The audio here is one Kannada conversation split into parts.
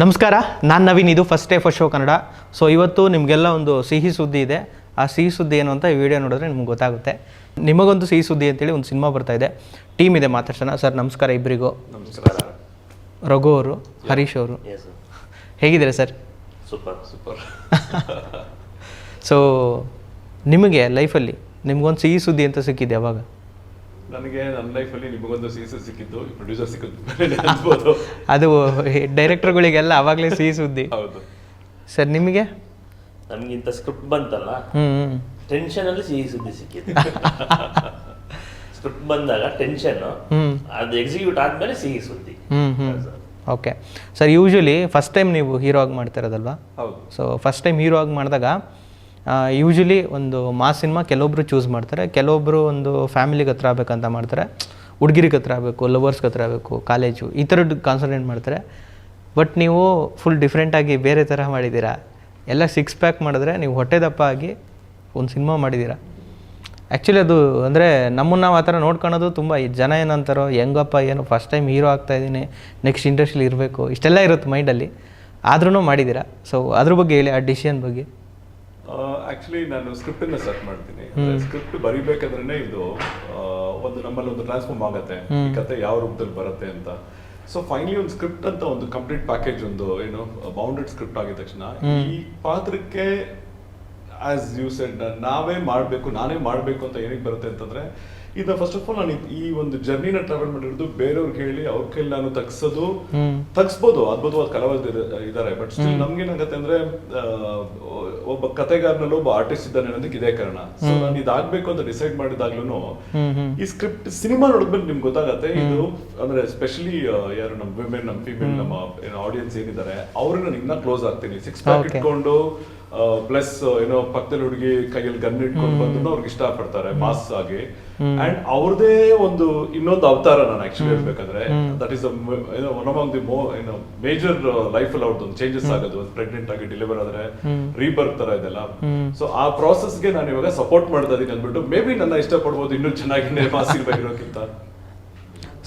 ನಮಸ್ಕಾರ ನಾನು ನವೀನ್ ಇದು first day first show Kannada. So ಇವತ್ತು ನಿಮಗೆಲ್ಲ ಒಂದು ಸಿಹಿ ಸುದ್ದಿ ಇದೆ. ಆ ಸಿಹಿ ಸುದ್ದಿ ಏನು ಅಂತ ಈ ವಿಡಿಯೋ ನೋಡಿದ್ರೆ ನಿಮ್ಗೆ ಗೊತ್ತಾಗುತ್ತೆ. ನಿಮಗೊಂದು ಸಿಹಿ ಸುದ್ದಿ ಅಂತೇಳಿ ಒಂದು ಸಿನಿಮಾ ಬರ್ತಾ ಇದೆ. ಟೀಮ್ ಇದೆ ಮಾತಾಡ್ಸೋಣ. ಸರ್ ನಮಸ್ಕಾರ ಇಬ್ಬರಿಗೂ ನಮಸ್ಕಾರ. ರಘು ಅವರು ಹರೀಶ್ ಅವರು. ಹೇಗಿದ್ದೀರಾ ಸರ್ ಸೂಪರ್ ಸೂಪರ್ ಸೊ ನಿಮಗೆ ಲೈಫಲ್ಲಿ ನಿಮ್ಗೊಂದು ಸಿಹಿ ಸುದ್ದಿ ಅಂತ ಸಿಕ್ಕಿದೆ ಯಾವಾಗ? ನನಗೆ ನನ್ನ ಲೈಫಲ್ಲಿ ನಿಮಗೊಂದು ಸೀಸ ಸಿಕ್ಕಿದ್ದು ಪ್ರೊಡ್ಯೂಸರ್ ಸಿಕ್ಕಿದ್ದು. ಅದು ಡೈರೆಕ್ಟರ್ಗಳಿಗೆಲ್ಲ ಅವಾಗಲೇ ಸಿಹಿ ಸುದ್ದಿ. ಹೌದು. ಸರ್ ನಿಮಗೆ? ನಮ್ಗಿಂತ ಸ್ಕ್ರಿಪ್ಟ್ ಬಂತಲ್ಲ ಹ್ಞೂ ಹ್ಞೂ ಟೆನ್ಷನ್ ಅಲ್ಲಿ ಸಿಹಿ ಸುದ್ದಿ ಸಿಕ್ಕಿದ್ದು. ಸ್ಕ್ರಿಪ್ಟ್ ಬಂದಾಗ ಟೆನ್ಷನ್ ಹ್ಞೂ ಅದು ಎಕ್ಸಿಕ್ಯೂಟ್ ಆದ್ಮೇಲೆ ಸಿಹಿ ಸುದ್ದಿ. ಹ್ಞೂ ಹ್ಞೂ okay sir. Usually first time ನೀವು ಹೀರೋ ಆಗಿ ಮಾಡ್ತಿರೋದಲ್ವಾ? ಹೌದು. ಸೊ ಫಸ್ಟ್ ಟೈಮ್ ಹೀರೋ ಆಗಿ ಮಾಡಿದಾಗ ಯೂಶ್ವಲಿ ಒಂದು ಮಾಸ್ ಸಿನಿಮಾ ಕೆಲವೊಬ್ರು ಚೂಸ್ ಮಾಡ್ತಾರೆ. ಕೆಲವೊಬ್ಬರು ಒಂದು ಫ್ಯಾಮಿಲಿಗೆ ಹತ್ರ ಆಗಬೇಕಂತ ಮಾಡ್ತಾರೆ. ಹುಡುಗಿರಿಗೆ ಹತ್ರ ಆಗಬೇಕು ಲವರ್ಸ್ಗೆ ಹತ್ರ ಆಗಬೇಕು ಕಾಲೇಜು ಈ ಥರದ್ದು ಕಾನ್ಸಂಟ್ರೇಟ್ ಮಾಡ್ತಾರೆ. ಬಟ್ ನೀವು ಫುಲ್ ಡಿಫ್ರೆಂಟಾಗಿ ಬೇರೆ ಥರ ಮಾಡಿದ್ದೀರಾ? ಎಲ್ಲ ಸಿಕ್ಸ್ ಪ್ಯಾಕ್ ಮಾಡಿದ್ರೆ ನೀವು ಹೊಟ್ಟೆ ದಪ್ಪ ಆಗಿ ಒಂದು ಸಿನಿಮಾ ಮಾಡಿದ್ದೀರಾ? ಆ್ಯಕ್ಚುಲಿ ಅದು ಅಂದರೆ ನಮ್ಮನ್ನು ನಾವು ಆ ಥರ ನೋಡ್ಕೊಳೋದು ತುಂಬ ಜನ ಏನಂತಾರೋ, ಹೆಂಗಪ್ಪ, ಏನು ಫಸ್ಟ್ ಟೈಮ್ ಹೀರೋ ಆಗ್ತಾಯಿದ್ದೀನಿ ನೆಕ್ಸ್ಟ್ ಇಂಡಸ್ಟ್ರಿಲಿ ಇರಬೇಕು, ಇಷ್ಟೆಲ್ಲ ಇರುತ್ತೆ ಮೈಂಡಲ್ಲಿ ಆದ್ರೂ ಮಾಡಿದ್ದೀರಾ? ಸೊ ಅದ್ರ ಬಗ್ಗೆ ಹೇಳಿ, ಆ ಡಿಸಿಷನ್ ಬಗ್ಗೆ. ಆಕ್ಚುಲಿ ನಾನು ಸ್ಕ್ರಿಪ್ಟ್ ಸೆಟ್ ಮಾಡ್ತೀನಿ. ಸ್ಕ್ರಿಪ್ಟ್ ಬರಿಬೇಕಾದ್ರೆ ಇದು ಒಂದು ನಮ್ಮಲ್ಲಿ ಒಂದು ಟ್ರಾನ್ಸ್ಫಾರ್ಮ್ ಆಗುತ್ತೆ. ಈ ಕತೆ ಯಾವ ರೂಪದಲ್ಲಿ ಬರುತ್ತೆ ಅಂತ. ಸೊ ಫೈನಲಿ ಒಂದು ಸ್ಕ್ರಿಪ್ಟ್ ಅಂತ ಒಂದು ಕಂಪ್ಲೀಟ್ ಪ್ಯಾಕೇಜ್ ಒಂದು ಏನು ಬೌಂಡೆಡ್ ಸ್ಕ್ರಿಪ್ಟ್ ಆಗಿದ ತಕ್ಷಣ ಈ ಪಾತ್ರಕ್ಕೆ ಆಸ್ ಯು ಸೆಡ್ ನಾವೇ ಮಾಡಬೇಕು ನಾನೇ ಮಾಡಬೇಕು ಅಂತ ಏನಕ್ಕೆ ಬರುತ್ತೆ ಅಂತಂದ್ರೆ ಇದು ಫಸ್ಟ್ ಆಫ್ ಆಲ್ ನಾನು ಈ ಒಂದು ಜರ್ನಿನ ಟ್ರಾವೆಲ್ ಮಾಡಿರೋದು ಬೇರೆಯವ್ರಿಗೆ ಹೇಳಿ ಅವ್ರ ಕೈಲಿ ನಾನು ತಗ್ಸೋದು ತಗ್ಸ್ಬೋದು ಅದ್ಭುತವಾದ ಕಲಾವಿದ ಇದ್ದಾರೆ. ಬಟ್ ಸ್ಟಿಲ್ ನಮ್ಗೆ ಏನಾಗತ್ತೆ ಅಂದ್ರೆ ಒಬ್ಬ ಕತೆಗಾರನಲ್ಲಿ ಒಬ್ಬ ಆರ್ಟಿಸ್ಟ್ ಇದ್ದಾನೆ ಅನ್ನೋದಕ್ಕೆ ಇದೇ ಕಾರಣ. ಸೊ ನಾನು ಇದಾಗ್ಬೇಕು ಅಂತ ಡಿಸೈಡ್ ಮಾಡಿದಾಗ್ಲೂ ಈ ಸ್ಕ್ರಿಪ್ಟ್ ಸಿನಿಮಾ ನೋಡಿದ್ಮೇಲೆ ನಿಮ್ಗೆ ಗೊತ್ತಾಗತ್ತೆ ಇದು ಅಂದ್ರೆ ಸ್ಪೆಷಲಿ ಯಾರು ನಮ್ಮ ವಿಮೆನ್ ನಮ್ಮ ಫಿಮೇಲ್ ನಮ್ಮ ಆಡಿಯನ್ಸ್ ಏನಿದ್ದಾರೆ ಅವ್ರಿಗೆ ನಾನು ಇನ್ನ ಕ್ಲೋಸ್ ಆಗ್ತೀನಿ. ಸಿಕ್ಸ್ ಪ್ಯಾಕ್ ಇಟ್ಕೊಂಡು ಪ್ಲಸ್ ಏನೋ ಪಕ್ಕದಲ್ಲಿ ಹುಡುಗಿ ಕೈಯಲ್ಲಿ ಗನ್ ಇಟ್ಕೊಂಡು ಬಂದ್ರು ಅವ್ರಿಗೆ ಇಷ್ಟ ಪಡ್ತಾರೆ ಮಾಸ್ ಆಗಿ. ಅಂಡ್ ಅವ್ರದೇ ಒಂದು ಇನ್ನೊಂದು ಅವತಾರ ನಾನು ಆಕ್ಚುಲಿ ಹೇಳ್ಬೇಕಾದ್ರೆ. That is one of the mo ಏನೋ ಮೇಜರ್ ಲೈಫ್ ಅಲ್ಲಿ ಅವ್ರದ್ದು ಒಂದು ಚೇಂಜಸ್ ಆಗೋದು. ಪ್ರೆಗ್ನೆಂಟ್ ಆಗಿ ಡೆಲಿವರ್ ಆದ್ರೆ ರೀಬರ್ತ್ ತರ ಇದೆಲ್ಲ. ಸೊ ಆ ಪ್ರಾಸೆಸ್ಗೆ ನಾನು ಇವಾಗ ಸಪೋರ್ಟ್ ಮಾಡ್ತಾ ಇದೀನಿ ಅಂದ್ಬಿಟ್ಟು ಮೇ ಬಿ ನನ್ನ ಇಷ್ಟ ಪಡ್ಬೋದು ಇನ್ನೂ ಚೆನ್ನಾಗಿ ಮಾಸ್ ಇರೋಕ್ಕಿಂತ.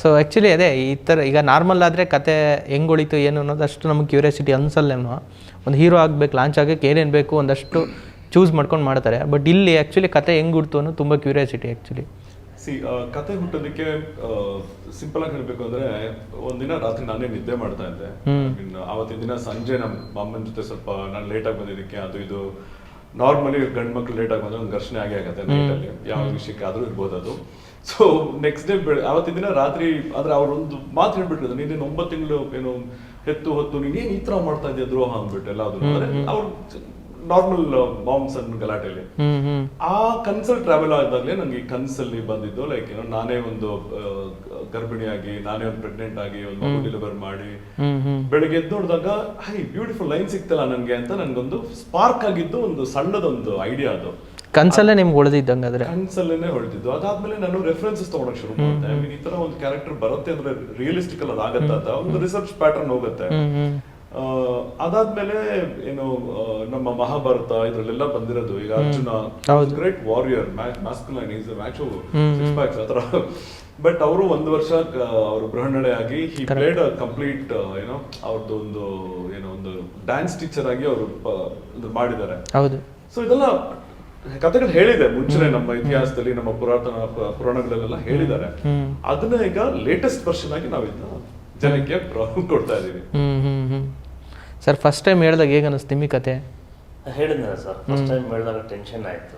ಸೊ ಆ್ಯಕ್ಚುಲಿ ಅದೇ ಈ ಥರ ಈಗ ನಾರ್ಮಲ್ ಆದರೆ ಕತೆ ಹೆಂಗೆ ಉಳಿತು ಏನು ಅನ್ನೋದು ಅಷ್ಟು ನಮಗೆ ಕ್ಯೂರಿಯಾಸಿಟಿ ಅನ್ಸಲ್ಲೇನೋ. ಒಂದು ಹೀರೋ ಆಗಬೇಕು ಲಾಂಚ್ ಆಗಕ್ಕೆ ಏನೇನು ಬೇಕು ಒಂದಷ್ಟು ಚೂಸ್ ಮಾಡ್ಕೊಂಡು ಮಾಡ್ತಾರೆ. ಬಟ್ ಇಲ್ಲಿ ಆ್ಯಕ್ಚುಲಿ ಕತೆ ಹೆಂಗೆ ಹುಡ್ತು ಅನ್ನೋ ತುಂಬ ಕ್ಯೂರಿಯಾಸಿಟಿ ಆ್ಯಕ್ಚುಲಿ ಸಿ ಕತೆ ಹುಟ್ಟೋದಕ್ಕೆ ಸಿಂಪಲ್ ಆಗಿ ಹೇಳ್ಬೇಕು ಅಂದ್ರೆ ಒಂದಿನ ರಾತ್ರಿ ನಾನೇ ನಿದ್ದೆ ಮಾಡ್ತಾ ಇದ್ದೆ. ಅವತ್ತಿನ ಆವತ್ತಿನ ದಿನ ಸಂಜೆ ನಮ್ಮ ಅಮ್ಮನ ಜೊತೆ ಸ್ವಲ್ಪ ನಾನು ಲೇಟ್ ಆಗಿ ಬಂದಿದ್ದಕ್ಕೆ ಅದು ಇದು ನಾರ್ಮಲಿ ಗಂಡ್ ಮಕ್ಳು ಲೇಟ್ ಆಗಿ ಬಂದ್ರೆ ಒಂದು ಘರ್ಷಣೆ ಆಗೇ ಆಗತ್ತೆ ನೈಟಲ್ಲಿ ಅಲ್ಲಿ. ಯಾವ ವಿಷಯಕ್ಕೆ ಆದ್ರೂ ಇರ್ಬೋದು ಅದು. ಸೊ ನೆಕ್ಸ್ಟ್ ಡೇ ಬೆಳ ಆವತ್ತಿನ ದಿನ ರಾತ್ರಿ ಆದ್ರೆ ಅವ್ರೊಂದು ಒಂದು ಮಾತು ಹೇಳ್ಬಿಟ್ಟಿದ್ರು ನೀನೇನು ಒಂಬತ್ತು ತಿಂಗಳು ಏನು ಹೆತ್ತು ಹೊತ್ತು ನೀನೇನು ಈ ತರ ಮಾಡ್ತಾ ಇದ್ದೀಯ ದ್ರೋಹ ಅಂದ್ಬಿಟ್ಟು ಎಲ್ಲ ಅದು ಅವ್ರು ನಾರ್ಮಲ್ ಬಾಂಬ್ಸ್ ಅನ್ ಗಲಾಟೆಲಿ ಆ ಕನ್ಸಲ್ಲಿ ಟ್ರಾವೆಲ್ ಆದಾಗಲೇ ನಂಗೆ ಈ ಕನ್ಸಲ್ಲಿ ಬಂದಿದ್ದು ಲೈಕ್ ಏನೋ ನಾನೇ ಒಂದು ಆ, ಗರ್ಭಿಣಿಯಾಗಿ ನಾನೇ ಒಂದು ಪ್ರೆಗ್ನೆಂಟ್ ಆಗಿ ಒಂದು ಮಗು ಡೆಲಿವರ್ ಮಾಡಿ. ಬೆಳಗ್ಗೆ ಎದ್ದು ನೋಡಿದಾಗ ಹೈ ಬ್ಯೂಟಿಫುಲ್ ಲೈನ್ ಸಿಕ್ತಲ್ಲ ನನಗೆ ಅಂತ ನಂಗೊಂದು ಸ್ಪಾರ್ಕ್ ಆಗಿದ್ದು ಒಂದು ಸಣ್ಣದೊಂದು ಐಡಿಯಾ ಅದು. ಕನ್ಸಲ್ಲೇ ನಿಮ್ಗೆ ಉಳಿದಿದ್ದಂಗೆ ಆದರೆ ಕನ್ಸಲ್ಲೇ ಹೊಳ್ತಿದ್ದು ಅದಾದ್ಮೇಲೆ ನಾನು ರೆಫರೆನ್ಸಸ್ ತಗೊಳಕ್ ಶುರು ಮಾಡಿದೆ. ಐ ಮೀನ್ ಈ ತರ ಒಂದು ಕ್ಯಾರೆಕ್ಟರ್ ಬರುತ್ತೆ ಅಂದ್ರೆ ರಿಯಲಿಸ್ಟಿಕ್ ಅಲ್ಲಿ ಅದಾಗತ್ತ ಅಂತ. ಒಂದು ರಿಸರ್ಚ್ ಪ್ಯಾಟರ್ನ್ ಹೋಗುತ್ತೆ. ಅದಾದ್ಮೇಲೆ ಏನು ನಮ್ಮ ಮಹಾಭಾರತ ಇದ್ರಲ್ಲೆಲ್ಲ ಬಂದಿರೋದು. ಈಗ Arjuna. Great warrior masculine is macho six packs ಆತರ ಬಟ್ ಅವರು ಒಂದು ವರ್ಷ ಅವರು ಬೃಹಣ್ಣಳೆ ಆಗಿ ಹಿ ಪ್ಲೇಡ್ ಕಂಪ್ಲೀಟ್ ಏನೋ ಅವ್ರದ್ದು ಒಂದು ಏನೋ ಒಂದು ಡ್ಯಾನ್ಸ್ ಟೀಚರ್ ಆಗಿ ಅವರು ಮಾಡಿದ್ದಾರೆ. ಸೊ ಇದೆಲ್ಲ ಕಥೆಗಳು ಹೇಳಿದೆ ಮುಂಚೆ ನಮ್ಮ ಇತಿಹಾಸದಲ್ಲಿ ನಮ್ಮ ಪುರಾತನ ಪುರಾಣಗಳಲ್ಲೆಲ್ಲ ಹೇಳಿದ್ದಾರೆ. ಅದನ್ನ ಈಗ ಲೇಟೆಸ್ಟ್ ವರ್ಷನ್ ಆಗಿ ನಾವು ಇದನ್ನ ಜನಕ್ಕೆ ಕೊಡ್ತಾ ಇದೀವಿ ಸರ್ ಫಸ್ಟ್ ಟೈಮ್ ಹೇಳಿದಾಗ ಹೇಗೆ ಅನ್ನಿಸ್ತು ನಿಮಗೆ ಕತೆ? ಹೇಳಿದ್ನಲ್ಲ ಸರ್ ಫಸ್ಟ್ ಟೈಮ್ ಹೇಳಿದಾಗ ಟೆನ್ಷನ್ ಆಯ್ತು.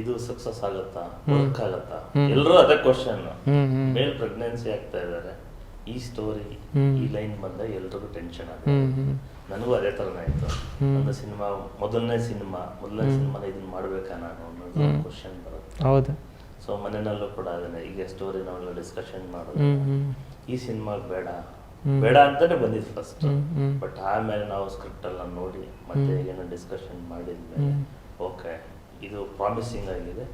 ಇದು ಸಕ್ಸಸ್ ಆಗುತ್ತಾ? ವರ್ಕ್ ಆಗುತ್ತಾ? ಎಲ್ಲರೂ ಅದೇ ಕ್ವಶನ್ ಮೇಲ್ ಪ್ರೆಗ್ನೆನ್ಸಿ ಆಗ್ತಾ ಇದ್ದಾರೆ ಈ ಸ್ಟೋರಿ ಈ ಲೈನ್ ಬಂದ ಎಲ್ರಿಗೂ ಟೆನ್ಷನ್ ಆಗುತ್ತೆ. ನನಗೂ ಅದೇ ಥರನೇ ಆಯ್ತು. ಒಂದು ಸಿನಿಮಾ ಮೊದಲನೇ ಸಿನಿಮಾ ಮೊದಲನೇ ಸಿನಿಮಾ ಇದನ್ನ ಮಾಡ್ಬೇಕಾ ನಾನು ಅನ್ನೋದು ಕ್ವಶನ್ ಬರುತ್ತೆ. ಹೌದು. ಸೊ ಮನೆಯಲ್ಲೂ ಕೂಡ ಅದನ್ನೇ ಈಗ ಸ್ಟೋರಿ ನಾವೆಲ್ಲ ಡಿಸ್ಕಷನ್ ಮಾಡೋದು. ಈ ಸಿನಿಮಾ ಬೇಡ. ಬೇಡ ಅಂತಾನೆ ಬಂದಿದ್ದು ಫಸ್ಟ್ ಬಟ್ ಆಮೇಲೆ ನಾವು ಸ್ಕ್ರಿಪ್ಟ್ ಎಲ್ಲ ನೋಡಿ ಮತ್ತೆ ಏನೋ ಡಿಸ್ಕಷನ್ ಮಾಡಿದ್ಮೇಲೆ ಓಕೆ ಇದು ಪ್ರಾಮಿಸಿಂಗ್ ಆಗಿದೆ.